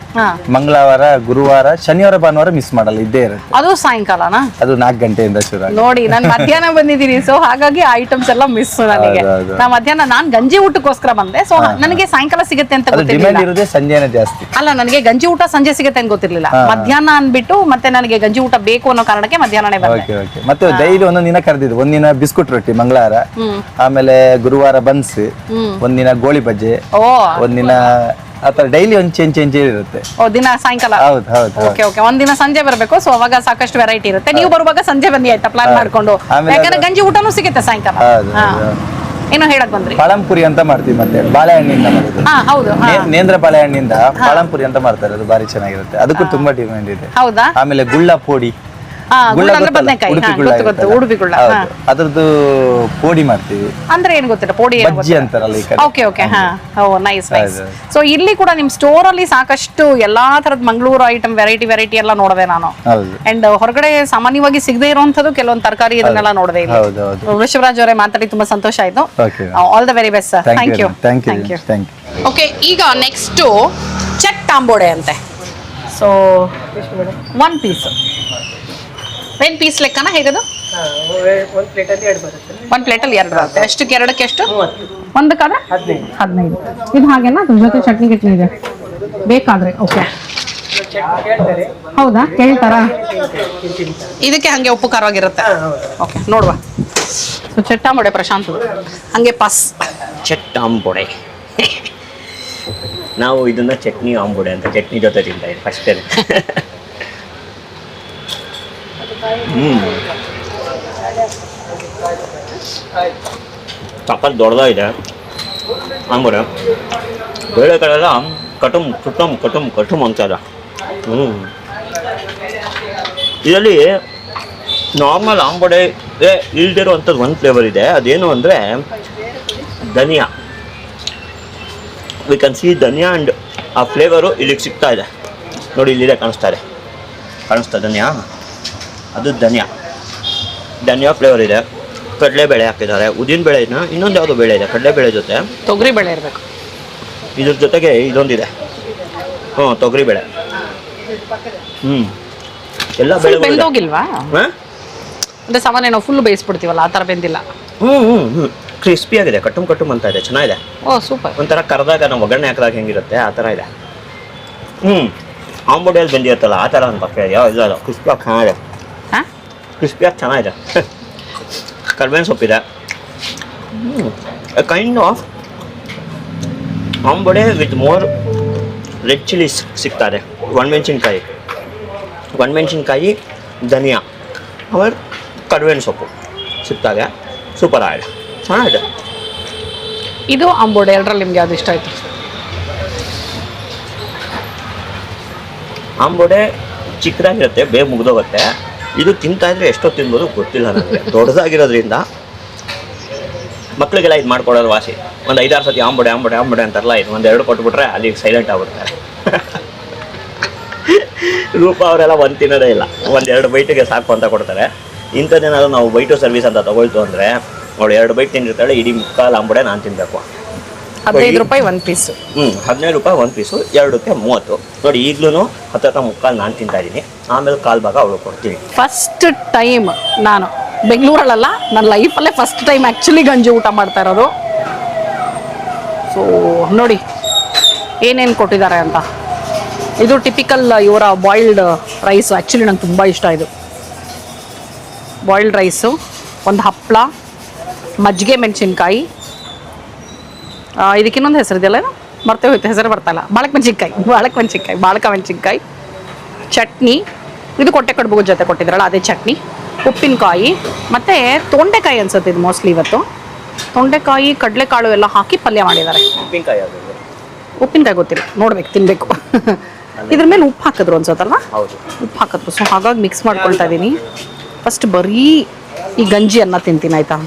ಮಂಗಳವಾರ ಗುರುವಾರ ಶನಿವಾರ ಭಾನುವಾರ ಮಿಸ್ ಮಾಡಲ್ಲ ಇದ್ದೇ ಇರುತ್ತೆ. ಅದು ಸಾಯಂಕಾಲನಾ? ಅದು ನಾಲ್ಕು ಗಂಟೆಯಿಂದ ಶುರು ಆಗುತ್ತೆ. ನೋಡಿ ನಾನು ಮಧ್ಯಾಹ್ನ ಬಂದಿದ್ದೀನಿ. ಸೊ ಹಾಗಾಗಿ ಐಟಮ್ಸ್ ಎಲ್ಲ ಮಿಸ್ ನನಗೆ. ಹೌದು, ಹೌದು. ನಾ ಮಧ್ಯಾಹ್ನ ನಾನ್ ಗಂಜಿ ಊಟಕ್ಕೋಸ್ಕರ ಬಂದೆ. ಸೊ ನನಗೆ ಸಾಯಂಕಾಲ ಸಿಗುತ್ತೆ ಅಂತ ಅದು ಗೊತ್ತಿರ್ಲಿಲ್ಲ. ಇರೋದೇ ಸಂಜೆನೇ ಜಾಸ್ತಿ. ಅಲ್ಲ ನನಗೆ ಗಂಜಿ ಊಟ ಸಂಜೆ ಸಿಗುತ್ತೆ ಅಂತ ಗೊತ್ತಿರ್ಲಿಲ್ಲ. ಮಧ್ಯಾಹ್ನ ಅನ್ಬಿಟ್ಟು ಮತ್ತೆ ನನಗೆ ಗಂಜಿ ಊಟ ಬೇಕು ಅನ್ನೋ ಕಾರಣಕ್ಕೆ ಮಧ್ಯಾಹ್ನನೇ ಬಂದೆ. ಓಕೆ ಓಕೆ ಮತ್ತೆ ಡೈಲಿ ಒಂದೊಂದು ದಿನ ಕರೆದಿದ್ದು. ಒಂದಿನ ಬಿಸ್ಕುಟ್ ರೊಟ್ಟಿ ಮಂಗಳವಾರ. ಆಮೇಲೆ ಗುರುವಾರ ಬನ್ಸ್. ಒಂದಿನ ಗೋಳಿ ಬಜ್ಜೆ. ಓ ಒಂದಿನ ಆತರ ಡೈಲಿ ಒಂದು ಚೇಂಜ್ ಚೇಂಜ್ ಇರುತ್ತೆ. ಓ ದಿನ ಸಾಯಂಕಾಲ? ಹೌದು ಹೌದು ಓಕೆ ಓಕೆ ಒಂದಿನ ಸಂಜೆ ಬರಬೇಕು ಸೊ ಅವಾಗ ಸಾಕಷ್ಟು ವೆರೈಟಿ ಇರುತ್ತೆ. ನೀವು ಬರುವಾಗ ಸಂಜೆ ಬನ್ನಿ ಆಯ್ತಾ? ಪ್ಲಾನ್ ಮಾಡ್ಕೊಂಡು. ಆಮೇಲೆ ಯಾಕಂದ್ರೆ ಗಂಜಿ ಊಟನೂ ಸಿಗುತ್ತೆ ಸಾಯಂಕಾಲ. ಹೌದು. ಏನೋ ಹೇಳಕ್ ಬಂದ್ರಿ? ಪಳಂಪುರಿ ಅಂತ ಮಾಡ್ತೀವಿ ಮತ್ತೆ ಬಾಳೆಹಣ್ಣಿಂದ ಮಾಡ್ತೀವಿ ಹಾ ಹೌದು ಹಾ. ನೇ- ನೇಂದ್ರ ಬಾಳೆಹಣ್ಣಿಂದ ಪಳಂಪುರಿ ಅಂತ ಮಾಡ್ತಾರೆ ಅದು ಬಾರಿ ಚೆನ್ನಾಗಿರುತ್ತೆ. ಅದಕ್ಕೂ ತುಂಬಾ ಡಿಮ್ಯಾಂಡ್ ಇದೆ. ಹೌದಾ? ಆಮೇಲೆ ಗುಳ್ಳ ಪೋಡಿ ಗುಳ್ಳ ಗೊತ್ತಲ್ಲ? ಬದನೆಕಾಯಿ. ಉಡುಪಿ ಹಾ ಗುಳ್ಳ ಗೊತ್ತು ಗೊತ್ತು ಉಡುಪಿ ಗುಳ್ಳ ಹೌದು. ಅದ್ರದ್ದು ಪೋಡಿ ಮಾಡ್ತೀವಿ. ಅಂದ್ರೆ ಏನ್ ಗೊತ್ತಿಲ್ಲ ಪೋಡಿ ಏನು ಬಜ್ಜಿ ಅಂತಾರಲ್ಲ ಈ ಕಡೆ. ಓಕೆ ಓಕೆ ಹಾ. ಓ ನೈಸ್ ನೈಸ್ ಹೌದು. ಸೊ ಇಲ್ಲಿ ಕೂಡ ನಿಮ್ ಸ್ಟೋರ್ ಅಲ್ಲಿ ಸಾಕಷ್ಟು ಎಲ್ಲಾ ತರದ ಮಂಗಳೂರು ಐಟಮ್ ವೆರೈಟಿ ವೆರೈಟಿ ಎಲ್ಲ ನೋಡದೆ ನಾನು. ಹೌದು. ಅಂಡ್ ಹೊರಗಡೆ ಸಾಮಾನ್ಯವಾಗಿ ಸಿಗದೆ ಇರುವಂತದ್ದು ಕೆಲವೊಂದು ತರಕಾರಿ ಇದನ್ನೆಲ್ಲ ನೋಡದೆ ಇಲ್ಲಿ. ಹೌದು ಹೌದು. ವೃಷಭರಾಜ್ ಅವರೇ ಮಾತಾಡಿ ತುಂಬಾ ಸಂತೋಷ ಆಯ್ತು. Okay all the very best sir you thank you thank you thank you okay ಈಗ ನೆಕ್ಸ್ಟ್ ಚೆಕ್ ತಾಂಬೋಡೆ ಅಂತೆ. ಸೊ ಒನ್ ಪೀಸ್ ಏನ್ ಪೀಸ್ ಲೆಕ್ಕನ ಹೇಗದು? ಹಾ, ಒಂದ್ ಪ್ಲೇಟ್ ಅಲ್ಲಿ ಎರಡು ಬರುತ್ತೆ. ಒಂದ್ ಪ್ಲೇಟಲ್ಲಿ ಎರಡು ಬರುತ್ತೆ. ಎಷ್ಟಕ್ಕೆ ಎರಡಕ್ಕೆ ಎಷ್ಟು? ಒಂದಕ್ಕಾದ್ರೆ? ಹದಿನೈದು. ಹದಿನೈದು. ಇದು ಹಾಗೇನಾ? ಅದ್ರ ಜೊತೆ ಚಟ್ನಿ ಗಿಟ್ನಿ ಇದೆ. ಬೇಕಾದ್ರೆ ಓಕೆ. ಹೌದಾ? ಕೇಳ್ತಾರಾ? ಇದಕ್ಕೆ ಹಂಗೆ ಉಪ್ಪು ಖಾರವಾಗಿರುತ್ತೆ. ಓಕೆ ನೋಡುವ. ಸೊ ಚಟ್ಟಾಂಬೊಡೆ ಪ್ರಶಾಂತ್ ಹಂಗೆ ಪಾಸ್. ಚಟ್ಟಾಂಬೊಡೆ. ನಾವು ಇದನ್ನ ಚಟ್ನಿ ಆಂಬೊಡೆ ಅಂತ ಚಟ್ನಿ ಜೊತೆ ತಿಂತಾ ಇದ್ದೀವಿ ಫಸ್ಟ್ ಸಖತ್ ದೊಡ್ಡದಾಗಿದೆ. ಅಂದ್ರೆ ಬೇಳೆ ಕಡೆಲ್ಲ ಕಟುಮ್ ಕುಟುಮ್ ಕಟುಮ್ ಕಟುಮ್ ಅಂತಾರೆ. ಹ್ಞೂ ಇದರಲ್ಲಿ ನಾರ್ಮಲ್ ಆಂಬೊಡೆ ಇಲ್ದಿರುವಂಥದ್ದು ಒಂದು ಫ್ಲೇವರ್ ಇದೆ. ಅದೇನು ಅಂದರೆ ಧನಿಯಾ. ವಿ ಕ್ಯಾನ್ ಸಿ ಧನಿಯಾ ಆ್ಯಂಡ್ ಆ ಫ್ಲೇವರು ಇಲ್ಲಿಗೆ ಸಿಗ್ತಾ ಇದೆ. ನೋಡಿ, ಇಲ್ಲಿದೆ ಕಾಣಿಸ್ತಾ ಇದೆ. ಕಾಣಿಸ್ತಾ ಧನಿಯಾ? ಅದು ಧನಿಯಾ. ಧನಿಯಾ ಫ್ಲೇವರ್ ಇದೆ. ಕಡಲೆಬೇಳೆ ಹಾಕಿದ್ದಾರೆ. ಉದ್ದಿನ ಇದನ್ನ ಇನ್ನೊಂದು ಯಾವುದೋ ಬೇಳೆ ಇದೆ. ಕಡಲೆಬೇಳೆ ಜೊತೆ ತೊಗರಿ ಬೇಳೆ ಇರಬೇಕು. ಇದ್ರ ಜೊತೆಗೆ ಇದೊಂದಿದೆ. ಹ್ಞೂ ತೊಗರಿಬೇಳೆ ಹ್ಞೂ ಎಲ್ಲ ಬೆಳೆ ಬೇಳೆ ಬೆಂದೋಗಿಲ್ವಾ? ಅಂದ್ರೆ ಸಾಮಾನ್ಯ ನಾವು ಫುಲ್ ಬೇಯಿಸ್ಬಿಡ್ತೀವಲ್ಲ ಆ ಥರ ಬೆಂದಿಲ್ಲ. ಹ್ಞೂ ಹ್ಞೂ ಹ್ಞೂ ಕ್ರಿಸ್ಪಿ ಆಗಿದೆ. ಕಟ್ಟುಮ್ ಕಟ್ಟುಮ್ ಅಂತ ಇದೆ. ಚೆನ್ನಾಗಿದೆ. ಓ ಸೂಪರ್ ಒಂಥರ ಕರೆದಾಗ ನಾವು ಒಗ್ಗರಣೆ ಹಾಕಿದಾಗ ಹೆಂಗಿರುತ್ತೆ ಆ ಥರ ಇದೆ. ಹ್ಞೂ ಆಂಬೋಡಿಯಲ್ಲಿ ಬೆಂದಿರುತ್ತಲ್ಲ ಆ ಥರ ಅಂತ ಯಾವ ಇಲ್ಲ ಕ್ರಿಸ್ಪಿಯಾಗಿ ಚೆನ್ನಾಗಿದೆ. ಕ್ರಿಸ್ಪಿಯಾಗಿ ಚೆನ್ನಾಗಿದೆ. ಕರ್ಬೇವಿನ ಸೊಪ್ಪಿದೆ ಕೈಂಡ್ ಆಫ್ ಆಂಬುಡೆ ವಿತ್ ಮೋರ್ ರೆಡ್ ಚಿಲ್ಲಿ ಸಿಗ್ತಾರೆ ಒಣಮೆಣ್ಸಿನ್ಕಾಯಿ ಒಣಮೆಣ್ಸಿನ್ಕಾಯಿ ಧನಿಯಾ. ಆಮೇಲೆ ಕರ್ಬೇವಿನ ಸೊಪ್ಪು ಸಿಗ್ತಾರೆ ಸೂಪರ್ ಆಗಿದೆ. ಚೆನ್ನಾಗಿದೆ. ಇದು ಅಂಬೋಡೆ ಎಲ್ಲರಲ್ಲಿ ನಿಮ್ಗೆ ಯಾವ್ದು ಇಷ್ಟ ಆಯ್ತು? ಆಂಬೊಡೆ ಚಿಕ್ಕದಾಗಿರುತ್ತೆ ಬೇಗ ಮುಗ್ದೋಗುತ್ತೆ. ಇದು ತಿಂತಾ ಇದ್ರೆ ಎಷ್ಟೋ ತಿನ್ಬೋದು ಗೊತ್ತಿಲ್ಲ ನನಗೆ. ದೊಡ್ಡದಾಗಿರೋದ್ರಿಂದ ಮಕ್ಕಳಿಗೆಲ್ಲ ಇದು ಮಾಡ್ಕೊಡೋದು ವಾಸಿ. ಒಂದು ಐದಾರು ಸತಿ ಆಂಬಡೆ ಆಂಬಡೆ ಆಂಬಡೆ ಅಂತಾರಲ್ಲ, ಇದು ಒಂದು ಎರಡು ಕೊಟ್ಬಿಟ್ರೆ ಅಲ್ಲಿ ಸೈಲೆಂಟ್ ಆಗ್ಬಿಡ್ತಾರೆ. ರೂಪ ಅವರೆಲ್ಲ ಒಂದು ತಿನ್ನೋದೇ ಇಲ್ಲ. ಒಂದೆರಡು ಬೈಟಿಗೆ ಸಾಕು ಅಂತ ಕೊಡ್ತಾರೆ. ಇಂಥದ್ದೇನಾದ್ರು ನಾವು ಬೈಟು ಸರ್ವಿಸ್ ಅಂತ ತೊಗೊಳ್ತು ಅಂದರೆ, ಅವಳು ಎರಡು ಬೈಟ್ ತಿಂದಿರ್ತಾಳೆ, ಇಡೀ ಮುಕ್ಕಾಲು ಆಂಬಡೆ ನಾನು ತಿನ್ನಬೇಕು ಹದಿನೈದು ರೂಪಾಯಿ ಒಂದು ಪೀಸು ಹ್ಞೂ ಹದಿನೈದು ರೂಪಾಯಿ ಒಂದು ಪೀಸು ಎರಡಕ್ಕೆ ಮೂವತ್ತು. ನೋಡಿ ಈಗಲೂ ಹತ್ತತ್ರ ಮುಕ್ಕಾಲು ನಾನು ತಿಂತಾ ಇದ್ದೀನಿ. ಆಮೇಲೆ ಕಾಲು ಭಾಗ ಅವಳು ಕೊಡ್ತೀನಿ. ಫಸ್ಟ್ ಟೈಮ್ ನಾನು ಬೆಂಗಳೂರಲ್ಲ ನನ್ನ ಲೈಫಲ್ಲೇ ಫಸ್ಟ್ ಟೈಮ್ ಆ್ಯಕ್ಚುಲಿ ಗಂಜಿ ಊಟ ಮಾಡ್ತಾ ಇರೋದು. ಸೊ ನೋಡಿ ಏನೇನು ಕೊಟ್ಟಿದ್ದಾರೆ ಅಂತ. ಇದು ಟಿಪಿಕಲ್ ಇವರ ಬಾಯ್ಲ್ಡ್ ರೈಸು ಆ್ಯಕ್ಚುಲಿ ನಂಗೆ ತುಂಬ ಇಷ್ಟ ಇದು. ಬಾಯ್ಲ್ಡ್ ರೈಸು ಒಂದು ಹಪ್ಪಳ ಮಜ್ಜಿಗೆ ಮೆಣಸಿನ್ಕಾಯಿ ಇದಕ್ಕೆ ಇನ್ನೊಂದು ಹೆಸರು ಏನು? ಮರ್ತೇ ಹೋಯ್ತು ಹೆಸರು ಬರ್ತಲ್ಲ ಬಾಳಕ್ ಮೆಣಸಿನ್ಕಾಯಿ ಬಾಳಕ್ ಮೆಣಸಿನ್ಕಾಯಿ ಬಾಳಕ ಮೆಣಸಿನ್ಕಾಯಿ ಚಟ್ನಿ. ಇದು ಕೊಟ್ಟೆ ಕಡುಬು ಜೊತೆ ಕೊಟ್ಟಿದ್ರಲ್ಲ ಅದೇ ಚಟ್ನಿ. ಉಪ್ಪಿನಕಾಯಿ ಮತ್ತು ತೊಂಡೆಕಾಯಿ ಅನ್ಸುತ್ತೆ ಇದು ಮೋಸ್ಟ್ಲಿ ಇವತ್ತು. ತೊಂಡೆಕಾಯಿ ಕಡಲೆಕಾಳು ಎಲ್ಲ ಹಾಕಿ ಪಲ್ಯ ಮಾಡಿದ್ದಾರೆ. ಉಪ್ಪಿನಕಾಯಿ ಉಪ್ಪಿನಕಾಯಿ ಗೊತ್ತಿಲ್ಲ ನೋಡ್ಬೇಕು ತಿನ್ಬೇಕು. ಇದ್ರ ಮೇಲೆ ಉಪ್ಪು ಹಾಕಿದ್ರು ಅನ್ಸುತ್ತಲ್ಲ ಉಪ್ಪು ಹಾಕಿದ್ರು. ಸೊ ಹಾಗಾಗಿ ಮಿಕ್ಸ್ ಮಾಡ್ಕೊಳ್ತಾ ಇದ್ದೀನಿ. ಫಸ್ಟ್ ಬರೀ ಈ ಗಂಜಿ ಅನ್ನ ತಿಂತೀನಿ ಆಯ್ತಾ?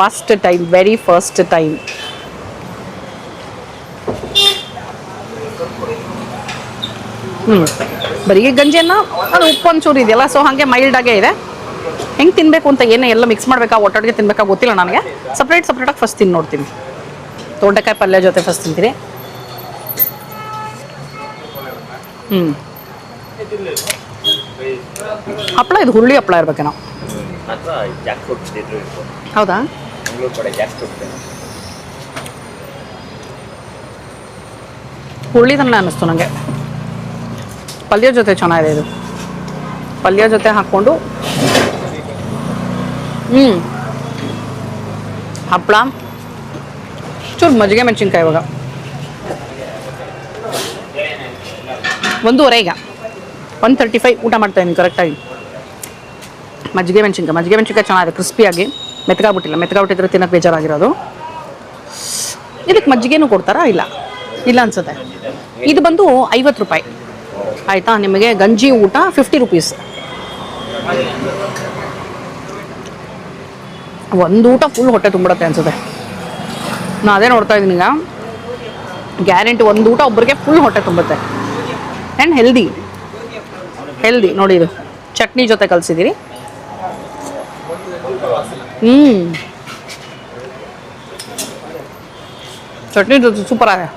First time very first time ಹ್ಞೂ ಬರೀ ಗಂಜಿ ಅನ್ನ ಅದು ಉಪ್ಪು ಒಂಚೂರು ಇದೆಯಲ್ಲ ಸೊ ಹಾಗೆ ಆಗೇ ಇದೆ. ಹೆಂಗೆ ತಿನ್ಬೇಕು ಅಂತ ಏನೇ ಎಲ್ಲ ಮಿಕ್ಸ್ ಮಾಡಬೇಕಾ ಒಟ್ಟೊಟ್ಟಿಗೆ ತಿನ್ಬೇಕಾ ಗೊತ್ತಿಲ್ಲ ನನಗೆ. ಸಪ್ರೇಟ್ ಸಪ್ರೇಟಾಗಿ ಫಸ್ಟ್ ತಿಂದು ನೋಡ್ತೀನಿ. ತೊಂಡೆಕಾಯಿ ಪಲ್ಯ ಜೊತೆ ಫಸ್ಟ್ ತಿಂತೀನಿ. ಹ್ಞೂ ಹಪ್ಪಳ ಇದು ಹುರುಳಿ ಹಪ್ಪಳ ಇರ್ಬೇಕೇನೋ. ಹೌದಾ? ತನ್ನ ಅನ್ನಿಸ್ತು ನನಗೆ ಪಲ್ಯ ಜೊತೆ ಚೆನ್ನಾಗಿದೆ ಇದು. ಪಲ್ಯ ಜೊತೆ ಹಾಕ್ಕೊಂಡು ಹ್ಞೂ ಹಪ್ಪಳ ಚೂರು ಮಜ್ಜಿಗೆ ಮೆಣಸಿನ್ಕಾಯಿ ಇವಾಗ. ಒಂದೂವರೆ ಈಗ. ಒನ್ ತರ್ಟಿ ಫೈವ್ ಊಟ ಮಾಡ್ತಾ ಇದ್ದೀನಿ ಕರೆಕ್ಟಾಗಿ ಮಜ್ಜಿಗೆ ಮೆಣಸಿನ್ಕಾಯಿ ಮಜ್ಜಿಗೆ ಮೆಣಸಿನ್ಕಾಯಿ ಚೆನ್ನಾಗಿದೆ, ಕ್ರಿಸ್ಪಿಯಾಗಿ. ಮೆತ್ಗಾಗ್ಬಿಟ್ಟಿಲ್ಲ, ಮೆತ್ಗಾಗ್ಬಿಟ್ಟಿದ್ರೆ ತಿನ್ನಕ್ಕೆ ಬೇಜಾರಾಗಿರೋದು. ಇದಕ್ಕೆ ಮಜ್ಜಿಗೆನೂ ಕೊಡ್ತಾರಾ? ಇಲ್ಲ. ಇಲ್ಲ ಅನ್ಸುತ್ತೆ. ಇದು ಬಂದು ಐವತ್ತು ರೂಪಾಯಿ. ಆಯಿತಾ? ನಿಮಗೆ ಗಂಜಿ ಊಟ ಫಿಫ್ಟಿ ರುಪೀಸ್ ಒಂದು ಊಟ ಫುಲ್ ಹೊಟ್ಟೆ ತುಂಬಿಡತ್ತೆ ಅನ್ಸುತ್ತೆ. ನಾನು ಅದೇ ನೋಡ್ತಾ ಇದ್ದೀನಿ ಈಗ. ಗ್ಯಾರಂಟಿ ಒಂದು ಊಟ ಒಬ್ಬರಿಗೆ ಫುಲ್ ಹೊಟ್ಟೆ ತುಂಬುತ್ತೆ ಆ್ಯಂಡ್ ಹೆಲ್ದಿ ಹೆಲ್ದಿ ನೋಡಿ ಇದು. ಚಟ್ನಿ ಜೊತೆ ಕಲಿಸಿದ್ದೀರಿ ಹ್ಞೂ ಚಟ್ನಿ ಜೊತೆ ಸೂಪರ್ ಆಗಿದೆ.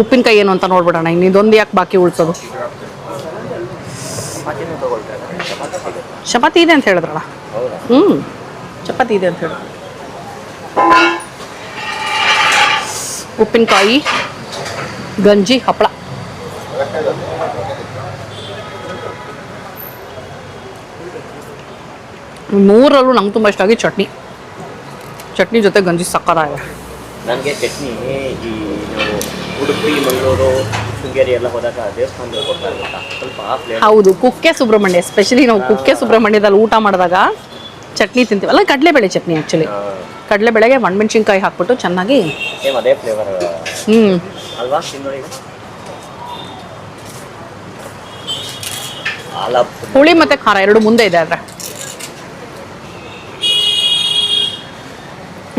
ಉಪ್ಪಿನಕಾಯಿ ಏನು ಅಂತ ನೋಡ್ಬಿಡೋಣ, ಇನ್ನು ಇದೊಂದು ಯಾಕೆ ಬಾಕಿ ಉಳಿಸೋದು? ಚಪಾತಿ ಇದೆ ಅಂತ ಹೇಳಿದ್ರಲ್ಲ? ಹ್ಞೂ ಚಪಾತಿ ಇದೆ ಅಂತ ಹೇಳಿದ್ರು. ಉಪ್ಪಿನಕಾಯಿ, ಗಂಜಿ, ಹಪ್ಪಳ. ಮೂರಲ್ಲೂ ನಂಗೆ ತುಂಬ ಇಷ್ಟ ಆಗಿ ಚಟ್ನಿ. ಚಟ್ನಿ ಜೊತೆ ಗಂಜಿ ಸಕ್ಕತ್ತಾಗಿದೆ. ನನಗೆ ಚಟ್ನಿ ಈ ಉಡುಪಿ ಮಂಗಳೂರು ಶೃಂಗೇರಿ ಎಲ್ಲ ಹೋದಾಗ ದೇವಸ್ಥಾನದಲ್ಲಿ ಕೊಡ್ತಾರೆ ಗೊತ್ತಾ ಸ್ವಲ್ಪ ಫ್ಲೇವರ್ ಹೌದು ಕುಕ್ಕೆ ಸುಬ್ರಹ್ಮಣ್ಯ ಎಸ್ಪೆಷಲಿ ನಾವು ಕುಕ್ಕೆ ಸುಬ್ರಹ್ಮಣ್ಯದಲ್ಲಿ ಊಟ ಮಾಡಿದಾಗ ಚಟ್ನಿ ತಿಂತೀವಲ್ಲ ಕಡಲೆಬೇಳೆ ಚಟ್ನಿ ಆ್ಯಕ್ಚುಲಿ ಕಡಲೆಬೇಳೆಗೆ ಒಣಮೆಣ್ಸಿನ್ಕಾಯಿ ಹಾಕ್ಬಿಟ್ಟು ಚೆನ್ನಾಗಿ ಸೇಮ್ ಅದೇ ಫ್ಲೇವರ್ ಹ್ಞೂ ಅಲ್ವಾ? ಹುಳಿ ಮತ್ತು ಖಾರ ಎರಡು ಮುಂದೆ ಇದೆ ಆದರೆ.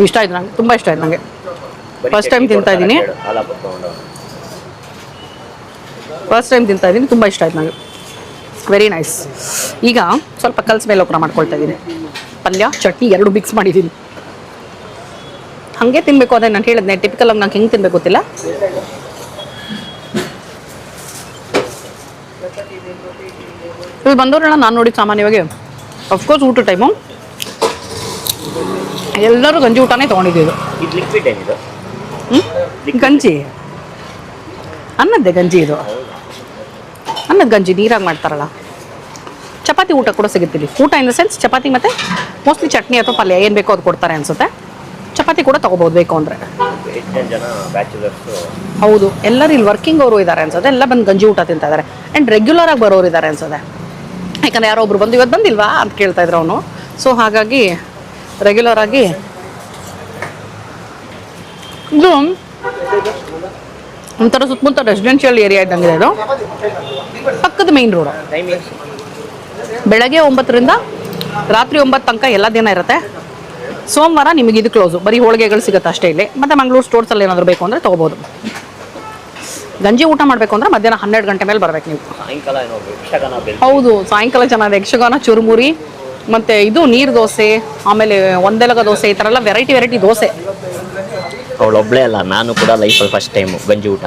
ಇಷ್ಟ ಆಯ್ತು ನಂಗೆ ತುಂಬ ಇಷ್ಟ ಆಯ್ತು ನನಗೆ First ಟೈಮ್ ತಿಂತಾ ಇದ್ದೀನಿ. ಫಸ್ಟ್ ಟೈಮ್ ತಿಂತಾ ಇದ್ದೀನಿ ತುಂಬ ಇಷ್ಟ ಆಯ್ತು ನನಗೆ ವೆರಿ ನೈಸ್ ಈಗ ಸ್ವಲ್ಪ ಕಲ್ಸ್ ಮೇಲೆ ಒಬ್ಬರ ಮಾಡ್ಕೊಳ್ತಾ ಇದ್ದೀನಿ ಪಲ್ಯ ಚಟ್ನಿ ಎರಡು ಮಿಕ್ಸ್ ಮಾಡಿದ್ದೀನಿ ಹಾಗೆ ತಿನ್ಬೇಕು ಅದೇ ನಾನು ಹೇಳಿದ್ನೆ ಟಿಪಿಕಲ್ ಆಗಿ ನಂಗೆ ಹೆಂಗೆ ತಿನ್ಬೇಕು ಗೊತ್ತಿಲ್ಲ? ಇಲ್ಲಿ ಬಂದವರೆಲ್ಲ ನಾನು ನೋಡಿ ಸಾಮಾನ್ಯವಾಗಿ ಅಫ್ಕೋರ್ಸ್ ಊಟ ಟೈಮು ಎಲ್ಲರೂ ಗಂಜಿ ಊಟನೇ ತೊಗೊಂಡಿದ್ದು ಇದು ಲಿಕ್ವಿಡ್ ಏನಿದು ಹ್ಞೂ ಗಂಜಿ. ಅನ್ನದ್ದೆ ಗಂಜಿ ಇದು. ಅನ್ನದ ಗಂಜಿ ನೀರಾಗಿ ಮಾಡ್ತಾರಲ್ಲ. ಚಪಾತಿ ಊಟ ಕೂಡ ಸಿಗುತ್ತೆ ಇಲ್ಲಿ ಊಟ ಇನ್ ದ ಸೆನ್ಸ್ ಚಪಾತಿ ಮತ್ತು ಮೋಸ್ಟ್ಲಿ ಚಟ್ನಿ ಅಥವಾ ಪಲ್ಯ ಏನು ಬೇಕೋ ಅದು ಕೊಡ್ತಾರೆ ಅನ್ಸುತ್ತೆ. ಚಪಾತಿ ಕೂಡ ತೊಗೋಬೋದು ಬೇಕು ಅಂದರೆ. ಹೌದು. ಎಲ್ಲರೂ ಇಲ್ಲಿ ವರ್ಕಿಂಗ್ ಅವರು ಇದ್ದಾರೆ ಅನ್ಸುತ್ತೆ. ಎಲ್ಲ ಬಂದು ಗಂಜಿ ಊಟ ತಿಂತಾ ಇದ್ದಾರೆ ಆ್ಯಂಡ್ ರೆಗ್ಯುಲರ್ ಆಗಿ ಬರೋರು ಇದ್ದಾರೆ ಅನ್ಸುತ್ತೆ. ಯಾಕಂದ್ರೆ ಯಾರೋ ಒಬ್ರು ಬಂದು ಇವತ್ತು ಬಂದಿಲ್ವಾ ಅಂತ ಕೇಳ್ತಾ ಇದ್ರು ಅವನು. ಸೊ ಹಾಗಾಗಿ ರೆಗ್ಯುಲರ್ ಆಗಿ ಇದು ಒಂಥರ ಸುತ್ತಮುತ್ತ ರೆಸಿಡೆನ್ಷಿಯಲ್ ಏರಿಯಾ ಇದ್ದಂಗೆ ಇದು ಪಕ್ಕದ ಮೇನ್ ರೋಡ್ ಬೆಳಗ್ಗೆ ಒಂಬತ್ತರಿಂದ ರಾತ್ರಿ ಒಂಬತ್ತು ತನಕ ಎಲ್ಲ ದಿನ ಇರುತ್ತೆ. ಸೋಮವಾರ ನಿಮಗೆ ಇದು ಕ್ಲೋಸು ಬರೀ ಹೋಳಿಗೆಗಳು ಸಿಗುತ್ತೆ ಅಷ್ಟೇ ಇಲ್ಲಿ. ಮತ್ತು ಮಂಗಳೂರು ಸ್ಟೋರ್ಸಲ್ಲಿ ಏನಾದರೂ ಬೇಕು ಅಂದರೆ ತೊಗೋಬೋದು. ಗಂಜಿ ಊಟ ಮಾಡಬೇಕು ಅಂದರೆ ಮಧ್ಯಾಹ್ನ ಹನ್ನೆರಡು ಗಂಟೆ ಮೇಲೆ ಬರಬೇಕು ನೀವು. ಹೌದು ಸಾಯಂಕಾಲ ಚೆನ್ನಾಗಿದೆ ಯಕ್ಷಗಾನ ಚುರುಮುರಿ ಮತ್ತು ಇದು ನೀರು ದೋಸೆ ಆಮೇಲೆ ಒಂದೆಲಗ ದೋಸೆ ಈ ಥರ ಎಲ್ಲ ವೆರೈಟಿ ವೆರೈಟಿ ದೋಸೆ. ಅವಳೊಬ್ಳೇ ಅಲ್ಲ ನಾನು ಕೂಡ ಲೈಫಲ್ಲಿ ಫಸ್ಟ್ ಟೈಮು ಗಂಜಿ ಊಟ.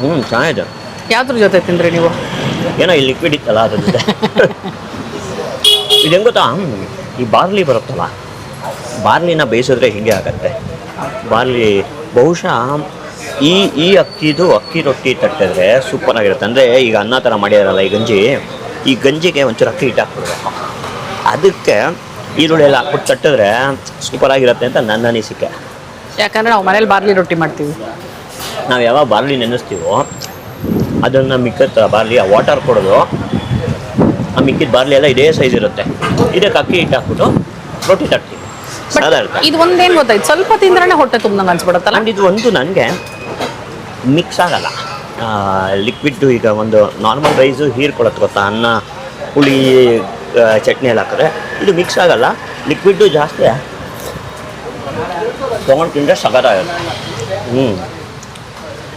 ಹ್ಞೂ ಚೆನ್ನಾಗಿದೆ. ಯಾವ್ದ್ರ ಜೊತೆ ತಿಂದ್ರಿ ನೀವು? ಏನೋ ಈ ಲಿಕ್ವಿಡ್ ಇತ್ತಲ್ಲ ಅದ್ರ ಜೊತೆ. ಇದು ಹೆಂಗ್ ಗೊತ್ತಾ? ಈ ಬಾರ್ಲಿ ಬರುತ್ತಲ್ಲ ಬಾರ್ಲಿನ ಬೇಯಿಸಿದ್ರೆ ಹೀಗೆ ಆಗತ್ತೆ. ಬಾರ್ಲಿ ಬಹುಶಃ ಈ ಈ ಅಕ್ಕಿದು ಅಕ್ಕಿ ರೊಟ್ಟಿ ತಟ್ಟಿದ್ರೆ ಸೂಪರ್ ಆಗಿರುತ್ತೆ. ಅಂದರೆ ಈಗ ಅನ್ನ ಥರ ಮಾಡಿದಾರಲ್ಲ ಈ ಗಂಜಿ. ಈ ಗಂಜಿಗೆ ಒಂಚೂರು ಅಕ್ಕಿ ಹಿಟ್ಟು ಹಾಕ್ಬಿಡ್ಬೇಕು ಅದಕ್ಕೆ ಈರುಳ್ಳಿ ಎಲ್ಲ ಹಾಕ್ಬಿಟ್ಟು ತಟ್ಟಿದ್ರೆ ಸೂಪರ್ ಆಗಿರುತ್ತೆ ಅಂತ ನನ್ನ ಅನಿಸಿಕೆ. ಯಾಕಂದ್ರೆ ನಾವು ಮನೇಲಿ ಬಾರ್ಲಿ ರೊಟ್ಟಿ ಮಾಡ್ತೀವಿ. ನಾವು ಯಾವಾಗ ಬಾರ್ಲಿ ನೆನೆಸ್ತೀವೋ ಅದನ್ನು ಮಿಕ್ಕತ್ತ ಬಾರ್ಲಿ ಆ ವಾಟರ್ ಕೊಡೋದು ಆ ಮಿಕ್ಕಿದ ಬಾರ್ಲಿ ಎಲ್ಲ ಇದೇ ಸೈಜ್ ಇರುತ್ತೆ. ಇದಕ್ಕೆ ಅಕ್ಕಿ ಹಿಟ್ಟು ಹಾಕ್ಬಿಟ್ಟು ರೊಟ್ಟಿ ತಟ್ತೀವಿ. ಸಾಧಾರಣ ಇದು ಒಂದೇನು ಗೊತ್ತಾಯ್ತು? ಸ್ವಲ್ಪ ತಿಂದ್ರೆ ಹೊಟ್ಟೆ ತುಂಬ ಅನ್ಸ್ಬಿಡುತ್ತಲ್ಲ? ಇದು ಒಂದು ನನಗೆ ಮಿಕ್ಸ್ ಆಗಲ್ಲ. ಲಿಕ್ವಿಡ್ ಈಗ ಒಂದು ನಾರ್ಮಲ್ ರೈಸು ಹೀರ್ಕೊಳತ್ತೆ ಗೊತ್ತಾ? ಅನ್ನ ಹುಳಿ ಚಟ್ನಿ ಎಲ್ಲ ಹಾಕಿದ್ರೆ. ಇದು ಮಿಕ್ಸ್ ಆಗಲ್ಲ. ಲಿಕ್ವಿಡ್ಡು ಜಾಸ್ತಿ. ತೊಗೊಂಡು ತಿಂದರೆ ಸಗದಾಗುತ್ತೆ ಹ್ಞೂ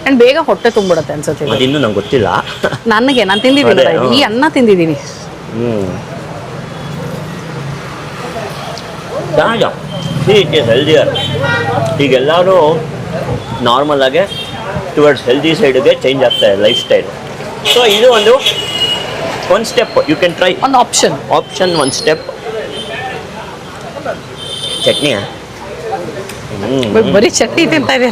ಆ್ಯಂಡ್ ಬೇಗ ಹೊಟ್ಟೆ ತುಂಬಿಡುತ್ತೆ ಅನ್ಸುತ್ತೆ. ಅದಿನ್ನೂ ನಂಗೆ ಗೊತ್ತಿಲ್ಲ. ನನಗೆ ನಾನು ತಿಂದಿದ್ದೀನಿ ಈ ಅನ್ನ ತಿಂದಿದ್ದೀನಿ. ಹ್ಞೂ ಚೆನ್ನಾಗ ಈಸ್ ಹೆಲ್ದಿಯರ್ ಈಗೆಲ್ಲರೂ ನಾರ್ಮಲಾಗೆ ಟುವರ್ಡ್ಸ್ ಹೆಲ್ದಿ ಸೈಡ್ಗೆ ಚೇಂಜ್ ಆಗ್ತಾ ಇದೆ ಲೈಫ್ ಸ್ಟೈಲ್ ಸೊ ಇದು ಒಂದು ಒಂದು ಸ್ಟೆಪ್ ಯು ಕ್ಯಾನ್ ಟ್ರೈ ಒಂದು ಆಪ್ಷನ್ ಆಪ್ಷನ್ ಒಂದು ಸ್ಟೆಪ್ ಚಟ್ನಿ ಬರೀ ಚಟ್ನಿ ತಿಂತಾ ಇದೆ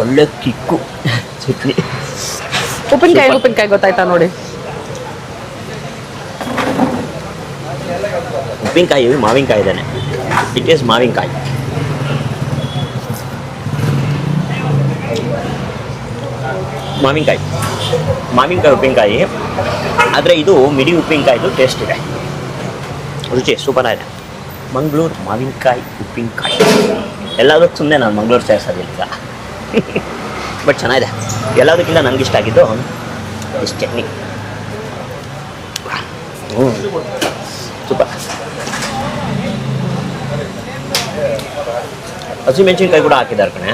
ಒಳ್ಳೆ ಕಿಕ್ಕು ಚಟ್ನಿ. ಉಪ್ಪಿನಕಾಯಿ. ಉಪ್ಪಿನಕಾಯಿ ಗೊತ್ತಾಯ್ತಾ ನೋಡಿ? ಉಪ್ಪಿನಕಾಯಿ ಮಾವಿನಕಾಯಿ ಇದ್ದಾನೆ. ಇಟ್ ಈಸ್ ಮಾವಿನಕಾಯಿ. ಮಾವಿನಕಾಯಿ. ಮಾವಿನಕಾಯಿ ಉಪ್ಪಿನಕಾಯಿ. ಆದರೆ ಇದು ಮಿಡಿ ಉಪ್ಪಿನಕಾಯಿದು ಟೇಸ್ಟ್ ಇದೆ. ರುಚಿ ಸೂಪರ್ ಆಗಿದೆ. ಮಂಗಳೂರು ಮಾವಿನಕಾಯಿ ಉಪ್ಪಿನಕಾಯಿ. ಎಲ್ಲದಕ್ಕೂ ಸುಮ್ಮನೆ ನಾನು ಮಂಗಳೂರು ಸೇರಿಸೋದಿಲ್ಲ ಬಟ್ ಚೆನ್ನಾಗಿದೆ. ಎಲ್ಲದಕ್ಕಿಂತ ಇಷ್ಟ ಆಗಿದ್ದು ಇಷ್ಟು ಚಟ್ನಿ. ಹ್ಞೂ ಸೂಪರ್ ಹಸಿಮೆಣಸಿನ್ಕಾಯಿ ಕೂಡ ಹಾಕಿದ್ದಾರೆ ಕಣೆ.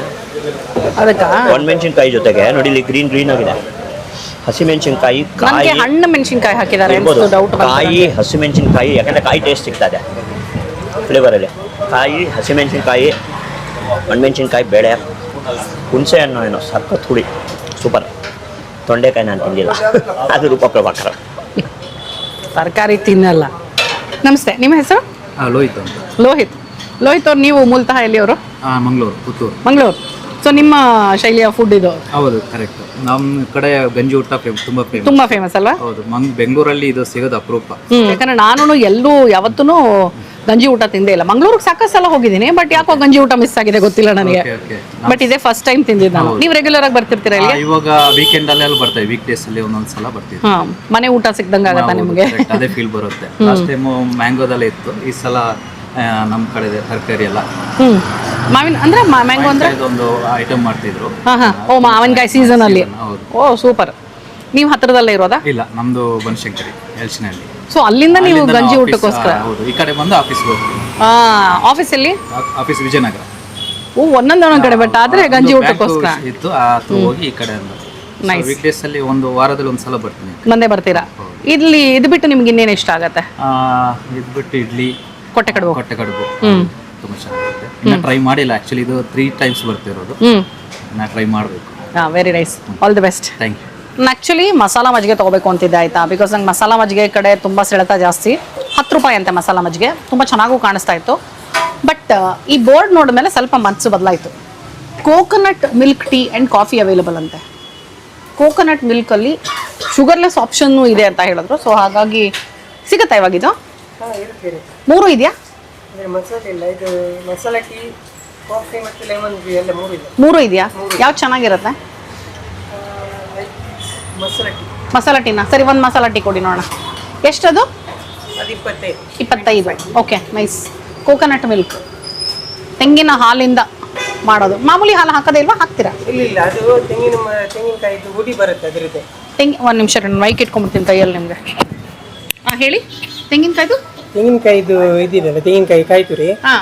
ಅದಕ್ಕ? ಒಣಮೆಣಸಿನ್ಕಾಯಿ ಜೊತೆಗೆ ನೋಡಿ ಇಲ್ಲಿ ಗ್ರೀನ್ ಗ್ರೀನ್ ಆಗಿದೆ ಹಸಿಮೆಣಸಿನ್ಕಾಯಿ ಕಾಯಿ ಹಣ್ಣು ಮೆಣಸಿನಕಾಯಿ ಹಾಕಿದ್ದಾರೆ ಇರ್ಬೋದು. ಡೌಟ್ ಕಾಯಿ ಹಸಿಮೆಣಸಿನ್ಕಾಯಿ ಯಾಕಂದ್ರೆ ಕಾಯಿ ಟೇಸ್ಟ್ ಸಿಗ್ತಾ ಇದೆ ಫ್ಲೇವರಲ್ಲಿ ಕಾಯಿ ಹಸಿಮೆಣಸಿನ್ಕಾಯಿ ಒಣಮೆಣಸಿನ್ಕಾಯಿ ಬೇಳೆ ಹುಣಸೆ ಹಣ್ಣು ಏನೋ ಸಖತ್ ಹುಳಿ. ಸೂಪರ್ ತೊಂಡೆಕಾಯಿ ನಾನು ತಿಂದಿಲ್ಲ. ಅದು ರೂಪ ಪ್ರಭಾಕರ ತರಕಾರಿ ತಿನ್ನಲ್ಲ. ನಮಸ್ತೆ ನಿಮ್ಮ ಹೆಸರು? ಲೋಹಿತ್ ಅಂತ. ಲೋಹಿತ್. ಲೋಹಿತ್ ಅವ್ರು ನೀವು ಮೂಲತಃ ಎಲ್ಲಿಯವರು? ಮಂಗಳೂರು ಪುತ್ತೂರು. ಮಂಗಳೂರು. ಸೊ ನಿಮ್ಮ ಶೈಲಿಯ ಫುಡ್ ಇದು? ಹೌದು ಕರೆಕ್ಟ್ ನಮ್ಮ ಕಡೆ ಗಂಜಿ ಊಟ ತುಂಬಾ ತುಂಬ ಫೇಮಸ್ ತುಂಬಾ ಫೇಮಸ್ ಅಲ್ವಾ? ಹೌದು ಮಂಗ್ ಬೆಂಗಳೂರಲ್ಲಿ ಇದು ಸಿಗೋದು ಅಪರೂಪ. ಯಾಕಂದ್ರೆ ನಾನು ಎಲ್ಲೂ ಯಾವತ್ತೂ ಗಂಜಿ ಊಟ ತಿಂದೇ ಇಲ್ಲ. ಮಂಗಳೂರಿಗೆ ಸಾಕಷ್ಟು ಸಲ ಹೋಗಿದ್ದೀನಿ ಬಟ್ ಯಾಕೋ ಗಂಜಿ ಊಟ ಮಿಸ್ ಆಗಿದೆ ಗೊತ್ತಿಲ್ಲ ನನಗೆ. ಬಟ್ ಇದೇ ಫಸ್ಟ್ ಟೈಮ್ ತಿಂದಿದ್ದು ನಾನು. ನೀವು ರೆಗ್ಯುಲರ್ ಆಗಿ ಬರ್ತಿರ್ತೀರಾ ಇಲ್ಲಿ? ಇವಾಗ ವೀಕೆಂಡ್ ಅಲ್ಲೆಲ್ಲ ಬರ್ತಾರೆ ವೀಕ್ ಡೇಸ್ ಅಲ್ಲಿ ಒಂದೊಂದ್ ಸಲ ಬರ್ತೀವಿ ಹಾ ಮನೆ ಊಟ ಸಿಕ್ದಂಗ ಆಗತ್ತಾ ನಿಮಗೆ ನಿಮ್ಗೆ? correct, ಅದೇ ಫೀಲ್ ಬರುತ್ತೆ. ಲಾಸ್ಟ್ ಟೈಮ್ ಮ್ಯಾಂಗೋದಲ್ಲೇ ಇತ್ತು. ಈ ಸಲ ಆ, ನಮ್ಮ ಕಡೆ ತರಕಾರಿ ಎಲ್ಲ. ಹ್ಮ್. ಮಾವಿನ ಅಂದ್ರೆ ಮ್ಯಾಂಗೋ ಅಂದ್ರೆ? ಒಂದು ಐಟಮ್ ಮಾಡ್ತಿದ್ರು. ಹಾ ಹಾ. ಓ ಮಾವಿನಕಾಯಿ ಸೀಸನ್ ಅಲ್ಲಿ. ಓ ಸೂಪರ್ ನೀವು ಹತ್ರದಲ್ಲೇ ಇರೋದಾ? ಇಲ್ಲ ನಮ್ದು ಬನಶಂಕರಿ ಎಲ್ಸಿನಲ್ಲಿ. ಸೊ ಅಲ್ಲಿಂದ ನೀವು ಗಂಜಿ ಊಟಕ್ಕೋಸ್ಕರ? ಆ, ಹೌದು. ಈ ಕಡೆ ಬಂದು ಆಫೀಸ್ಗೆ ಹೋಗ್ತೀವಿ ಹಾ ಆಫೀಸಲ್ಲಿ ಆಫೀಸ್ ವಿಜಯನಗರ. ಓ ಒಂದೊಂದು ಒಂದೊಂದು ಕಡೆ ಬಟ್ ಆದ್ರೆ ಗಂಜಿ ಊಟಕ್ಕೋಸ್ಕರ. ಇತ್ತು ಆ ಹೋಗಿ ಈ ಕಡೆ ನೈಸ್ ವೀಕ್ ಡೇಸ್ ಅಲ್ಲಿ ಒಂದು ವಾರದಲ್ಲಿ ಒಂದು ಸಲ ಬರ್ತೀನಿ ಬಂದೇ ಬರ್ತೀರಾ? ಇಲ್ಲಿ ಇದು ಬಿಟ್ಟು ನಿಮ್ಗೆ ಇನ್ನೇನು ಇಷ್ಟ ಆಗತ್ತೆ? ಆ, ಇದ್ ಬಿಟ್ಟು ಇಡ್ಲಿ ಕೊಟ್ಟೆ ಕಡುಬು. ಕೊಟ್ಟೆ ಕಡುಬು. ಹ್ಮ್. ತುಂಬಾ ಚೆನ್ನಾಗಿರುತ್ತೆ ಇನ್ನ ಟ್ರೈ ಮಾಡಿಲ್ಲ ಆಕ್ಚುಲಿ ಇದು ತ್ರೀ ಟೈಮ್ಸ್ ಬರ್ತಿರೋದು. ಹ್ಮ್. ಇನ್ನ ಟ್ರೈ ಮಾಡಬೇಕು. ಹಾಂ very nice all the best thank you ನಾನು ಆ್ಯಕ್ಚುಲಿ ಮಸಾಲ ಮಜ್ಜಿಗೆ ತಗೋಬೇಕು ಅಂತಿದ್ದೆ ಆಯ್ತಾ? ಬಿಕಾಸ್ ನಂಗೆ ಮಸಾಲ ಮಜ್ಜಿಗೆ ಕಡೆ ತುಂಬ ಸೆಳೆತ ಜಾಸ್ತಿ. ಹತ್ತು ರೂಪಾಯಿ ಅಂತೆ ಮಸಾಲ ಮಜ್ಜಿಗೆ. ತುಂಬ ಚೆನ್ನಾಗೂ ಕಾಣಿಸ್ತಾ ಇತ್ತು. ಬಟ್ ಈ ಬೋರ್ಡ್ ನೋಡಿದ್ಮೇಲೆ ಸ್ವಲ್ಪ ಮನಸ್ಸು ಬದಲಾಯಿತು. Coconut milk tea and coffee available ಅಂತೆ. ಕೋಕೋನಟ್ ಮಿಲ್ಕಲ್ಲಿ ಶುಗರ್ಲೆಸ್ ಆಪ್ಷನ್ನು ಇದೆ ಅಂತ ಹೇಳಿದ್ರು. ಸೊ ಹಾಗಾಗಿ ಸಿಗುತ್ತಾ ಇವಾಗಿದು ಮೂರು ಇದೆಯಾ? ಅಂದ್ರೆ ಮಸಾಲೆ ಇಲ್ಲ ಇದು ಮಸಾಲೆ ಟೀ ಕಾಫಿ ಮತ್ತು ಲೆಮನ್ ಟೀ ಎಲ್ಲ ಮೂರು ಇದೆ. ಮೂರು ಇದೆಯಾ? ಯಾವ್ದು ಚೆನ್ನಾಗಿರುತ್ತೆ? ಮಸಾಲೆ ಟೀ. ಮಸಾಲ ಟೀನಾ? ಸರಿ ಒಂದು ಮಸಾಲ ಟೀ ಕೊಡಿ ನೋಡೋಣ. ಎಷ್ಟದು? ಅದು ಇಪ್ಪತ್ತೈದು. ಇಪ್ಪತ್ತೈದು. ಓಕೆ ನೈಸ್ ಕೋಕೋನಟ್ ಮಿಲ್ಕ್ ತೆಂಗಿನ ಹಾಲಿಂದ ಮಾಡೋದು. ಮಾಮೂಲಿ ಹಾಲು ಹಾಕೋದೇ ಇಲ್ವಾ? ಹಾಕ್ತೀರಾ? ಇಲ್ಲ ಇಲ್ಲ ಅದು ತೆಂಗಿನ ತೆಂಗಿನಕಾಯಿದು ಹುಡಿ ಬರುತ್ತೆ ಅದರದ್ದೇ. ತೆಂಗಿ ಒಂದು ನಿಮಿಷ ಮೈಕ್ ಇಟ್ಕೊಂಡ್ಬಿಡ್ತೀನಿ ಕೈಯಲ್ಲಿ ನಿಮಗೆ. ಹಾಂ ಹೇಳಿ. ತೆಂಗಿನಕಾಯ್ದು? ತೆಂಗಿನಕಾಯಿದು ಇದಿದೆಲ್ಲ ತೆಂಗಿನಕಾಯಿ ಕಾಯಿ ತುರಿ ಹಾ.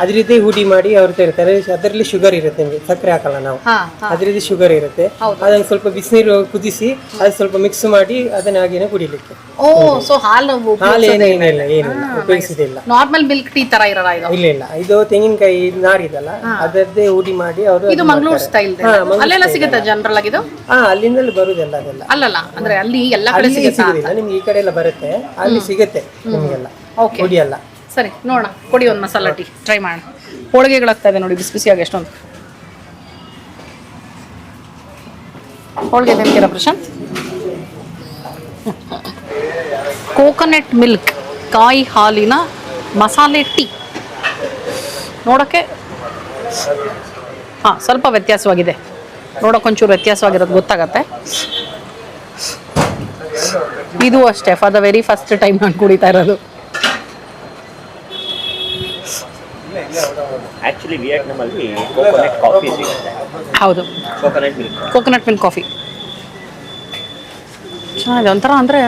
ಹುಡಿ ಮಾಡಿ ಅವ್ರು ತರ್ತಾರೆ. ಅದರಲ್ಲಿ ಶುಗರ್ ಇರುತ್ತೆ ನಿಮಗೆ ಸಕ್ಕರೆ ಹಾಕಲ್ಲ ನಾವು. ಅದ್ರದ್ದು ಅದರಲ್ಲಿ ಶುಗರ್ ಇರುತ್ತೆ ಅದನ್ನ ಸ್ವಲ್ಪ ಬಿಸಿನೀರು ಕುದಿಸಿ ಅದ್ ಸ್ವಲ್ಪ ಮಿಕ್ಸ್ ಮಾಡಿ ಅದನ್ನ ಹಾಗೇನೆ ಕುಡಿಲಿಕ್ಕೆ. ಓ ಸೊ ಹಾಲು ಹಾಲು ಏನು ಇಲ್ಲ ಏನಿಲ್ಲ ಉಪಯೋಗಿಸುದಿಲ್ಲ. ನಾರ್ಮಲ್ ಮಿಲ್ಕ್ ಟೀ ತರ ಇರಲ್ಲ ಇದು? ಇಲ್ಲ ಇಲ್ಲ. ಇದು ತೆಂಗಿನಕಾಯಿ ನಾರಿದಲ್ಲ ಅದರದ್ದೇ ಹುಡಿ ಮಾಡಿ ಅವರು ಇದು ಮಂಗಳೂರು ಸ್ಟೈಲ್ ಅಲ್ಲೆಲ್ಲ ಸಿಗುತ್ತೆ ಜನರಲ್ ಆಗಿದು ಹಾ ಅಲ್ಲಿಂದಲೇ ಬರುದೆಲ್ಲ ಅದೆಲ್ಲ. ಅಲ್ಲಲ್ಲ ಅಂದ್ರೆ ಅಲ್ಲಿ ಎಲ್ಲ ಕಡೆ ಸಿಗುತ್ತಾ ನಿಮ್ಗೆ ಈ ಕಡೆ ಎಲ್ಲ ಬರುತ್ತೆ ಅಲ್ಲಿ ಸಿಗುತ್ತೆ ನಿಮಗೆಲ್ಲ. ಓಕೆ ಹುಡಿ ಸರಿ ನೋಡೋಣ. ಕೊಡಿ ಒಂದು ಮಸಾಲ ಟೀ. ಟ್ರೈ ಮಾಡೋಣ. ಹೋಳಿಗೆಗಳಾಗ್ತಾ ಇದೆ ನೋಡಿ ಬಿಸಿ ಬಿಸಿಯಾಗಿ ಎಷ್ಟೊಂದು. ಹೋಳಿಗೆ ತಿಂತೀರಾ ಪ್ರಶಾಂತ್? ಕೋಕೋನಟ್ ಮಿಲ್ಕ್ ಕಾಯಿ ಹಾಲಿನ ಮಸಾಲೆ ಟೀ. ನೋಡೋಕ್ಕೆ ಹಾಂ ಸ್ವಲ್ಪ ವ್ಯತ್ಯಾಸವಾಗಿದೆ. ನೋಡೋಕೆ ಒಂಚೂರು ವ್ಯತ್ಯಾಸವಾಗಿರೋದು ಗೊತ್ತಾಗತ್ತೆ. ಇದು ಅಷ್ಟೇ for the very first time ನಾನು ಕುಡಿತಾ ಇರೋದು. ಆ್ಯಕ್ಚುಲಿ ವಿಯೆಟ್ನಾಮಲ್ಲಿ ಕೋಕೋನಟ್ ಕಾಫಿ ಸಿಗುತ್ತೆ. ಹೌದು. Coconut milk coconut milk coffee ಚೆನ್ನಾಗಿದೆ. ಒಂಥರ ಅಂದರೆ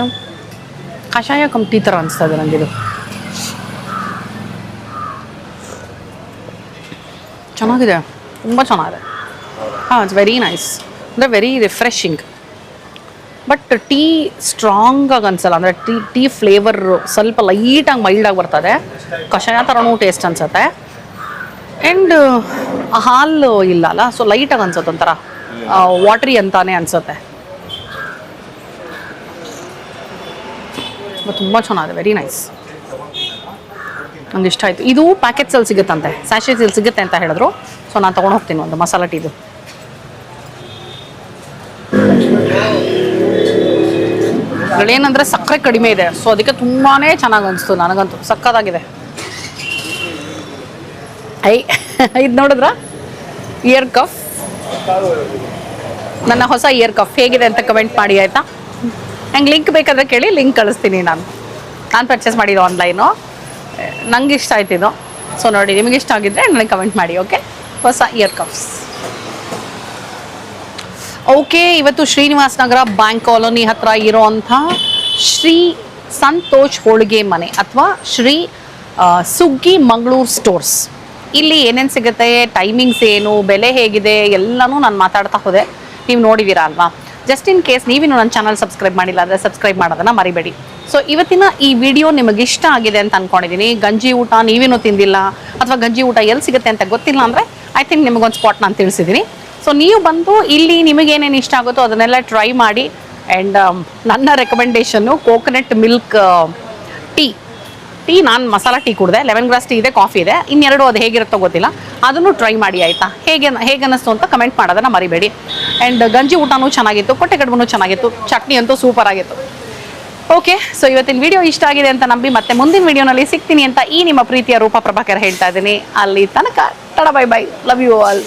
ಕಷಾಯ ಕಮ್ ಟೀ ಥರ ಅನಿಸ್ತಾ ಇದೆ ನನಗಿದು ಚೆನ್ನಾಗಿದೆ. ತುಂಬ ಚೆನ್ನಾಗಿದೆ. ಹಾಂ ಇಟ್ಸ್ ವೆರಿ ನೈಸ್ ಅಂದರೆ ವೆರಿ ರಿಫ್ರೆಶಿಂಗ್ ಬಟ್ ಟೀ ಸ್ಟ್ರಾಂಗಾಗಿ ಅನ್ಸಲ್ಲ. ಅಂದರೆ ಟೀ ಟೀ ಫ್ಲೇವರ್ ಸ್ವಲ್ಪ ಲೈಟಾಗಿ ಮೈಲ್ಡಾಗಿ ಬರ್ತದೆ. ಕಷಾಯ ಥರನೂ ಟೇಸ್ಟ್ ಅನ್ಸುತ್ತೆ. ಆ್ಯಂಡ್ ಹಾಲು ಇಲ್ಲ ಅಲ್ಲ? ಸೊ ಲೈಟಾಗಿ ಅನ್ಸುತ್ತೆ ಒಂಥರ. ವಾಟ್ರಿ ಅಂತಾನೆ ಅನ್ಸುತ್ತೆ. ತುಂಬ ಚೆನ್ನಾಗಿದೆ. ವೆರಿ ನೈಸ್ ನಂಗೆ ಇಷ್ಟ ಆಯಿತು. ಇದು ಪ್ಯಾಕೆಟ್ಸಲ್ಲಿ ಸಿಗುತ್ತಂತೆ. ಸ್ಯಾಶೇಸಲ್ಲಿ ಸಿಗುತ್ತೆ ಅಂತ ಹೇಳಿದ್ರು. ಸೊ ನಾನು ತೊಗೊಂಡು ಹೋಗ್ತೀನಿ ಒಂದು ಮಸಾಲ ಟೀದು. ಏನಂದರೆ ಸಕ್ಕರೆ ಕಡಿಮೆ ಇದೆ. ಸೊ ಅದಕ್ಕೆ ತುಂಬಾ ಚೆನ್ನಾಗಿ ಅನಿಸ್ತು. ನನಗಂತೂ ಸಕ್ಕತ್ತಾಗಿದೆ. ಐ, ಇದು ನೋಡಿದ್ರ? ಇಯರ್ ಕಫ್ ನನ್ನ ಹೊಸ ಇಯರ್ ಕಫ್ ಹೇಗಿದೆ ಅಂತ ಕಮೆಂಟ್ ಮಾಡಿ, ಆಯಿತಾ? ನಂಗೆ ಲಿಂಕ್ ಬೇಕಾದ್ರೆ ಕೇಳಿ ಲಿಂಕ್ ಕಳಿಸ್ತೀನಿ ನಾನು. ನಾನು ಪರ್ಚೇಸ್ ಮಾಡಿದ್ದು ಆನ್ಲೈನು ನಂಗೆ ಇಷ್ಟ ಆಯ್ತಿದ್ದು ಸೊ ನೋಡಿ, ನಿಮಗೆ ಇಷ್ಟ ಆಗಿದ್ರೆ ನನಗೆ ಕಮೆಂಟ್ ಮಾಡಿ ಓಕೆ ಹೊಸ ಇಯರ್ ಕಫ್ಸ್ ಓಕೆ ಇವತ್ತು ಶ್ರೀನಿವಾಸ್ ನಗರ ಬ್ಯಾಂಕ್ ಕಾಲೋನಿ ಹತ್ರ ಇರೋವಂಥ ಶ್ರೀ ಸಂತೋಷ್ ಹೋಳಿಗೆ ಮನೆ ಅಥವಾ ಶ್ರೀ ಸುಗ್ಗಿ ಮಂಗಳೂರು ಸ್ಟೋರ್ಸ್ ಇಲ್ಲಿ ಏನೇನು ಸಿಗುತ್ತೆ ಟೈಮಿಂಗ್ಸ್ ಏನು, ಬೆಲೆ ಹೇಗಿದೆ, ಎಲ್ಲನೂ ನಾನು ಮಾತಾಡ್ತಾ ಹೋದೆ. ನೀವು ನೋಡಿದ್ದೀರಾ ಅಲ್ವಾ? ಜಸ್ಟ್ ಇನ್ ಕೇಸ್ ನೀವಿನ್ನು ನನ್ನ ಚಾನಲ್ ಸಬ್ಸ್ಕ್ರೈಬ್ ಮಾಡಿಲ್ಲ ಅಂದರೆ ಸಬ್ಸ್ಕ್ರೈಬ್ ಮಾಡೋದನ್ನು ಮರಿಬೇಡಿ. ಸೊ ಇವತ್ತಿನ ಈ ವಿಡಿಯೋ ನಿಮಗೆ ಇಷ್ಟ ಆಗಿದೆ ಅಂತ ಅಂದ್ಕೊಂಡಿದ್ದೀನಿ ಗಂಜಿ ಊಟ ನೀವೇನು ತಿಂದಿಲ್ಲ, ಅಥವಾ ಗಂಜಿ ಊಟ ಎಲ್ಲಿ ಸಿಗುತ್ತೆ ಅಂತ ಗೊತ್ತಿಲ್ಲ ಅಂದರೆ ಐ ಥಿಂಕ್ ನಿಮಗೊಂದು ಸ್ಪಾಟ್ ನಾನು ತಿಳಿಸಿದ್ದೀನಿ ಸೊ ನೀವು ಬಂದು ಇಲ್ಲಿ ನಿಮಗೇನೇನು ಇಷ್ಟ ಆಗುತ್ತೋ ಅದನ್ನೆಲ್ಲ ಟ್ರೈ ಮಾಡಿ ಆ್ಯಂಡ್ ನನ್ನ ರೆಕಮೆಂಡೇಷನ್ನು ಕೋಕೋನಟ್ ಮಿಲ್ಕ್ ಟೀ ಟೀ ನಾನು ಮಸಾಲ ಟೀ ಕುಡಿದೆ ಲೆಮನ್ ಗ್ರಾಸ್ ಟೀ ಇದೆ ಕಾಫಿ ಇದೆ. ಇನ್ನೆರಡು ಅದು ಹೇಗಿರುತ್ತೋ ಗೊತ್ತಿಲ್ಲ. ಅದನ್ನು ಟ್ರೈ ಮಾಡಿ ಆಯಿತಾ? ಹೇಗೆ ಹೇಗೆ ಅನ್ನಿಸ್ತು ಅಂತ ಕಮೆಂಟ್ ಮಾಡೋದನ್ನು ಮರಿಬೇಡಿ. ಆ್ಯಂಡ್ ಗಂಜಿ ಊಟನೂ ಚೆನ್ನಾಗಿತ್ತು, ಕೊಟ್ಟೆ ಕಡುಬು ಚೆನ್ನಾಗಿತ್ತು, ಚಟ್ನಿ ಅಂತೂ ಸೂಪರ್ ಆಗಿತ್ತು. ಓಕೆ ಸೊ ಇವತ್ತಿನ ವಿಡಿಯೋ ಇಷ್ಟ ಆಗಿದೆ ಅಂತ ನಂಬಿ ಮತ್ತೆ ಮುಂದಿನ ವಿಡಿಯೋನಲ್ಲಿ ಸಿಗ್ತೀನಿ ಅಂತ ಈ ನಿಮ್ಮ ಪ್ರೀತಿಯ ರೂಪ ಪ್ರಭಾಕರ್ ಹೇಳ್ತಾ ಇದ್ದೀನಿ. ಅಲ್ಲಿ ತನಕ ತಡ bye bye love you all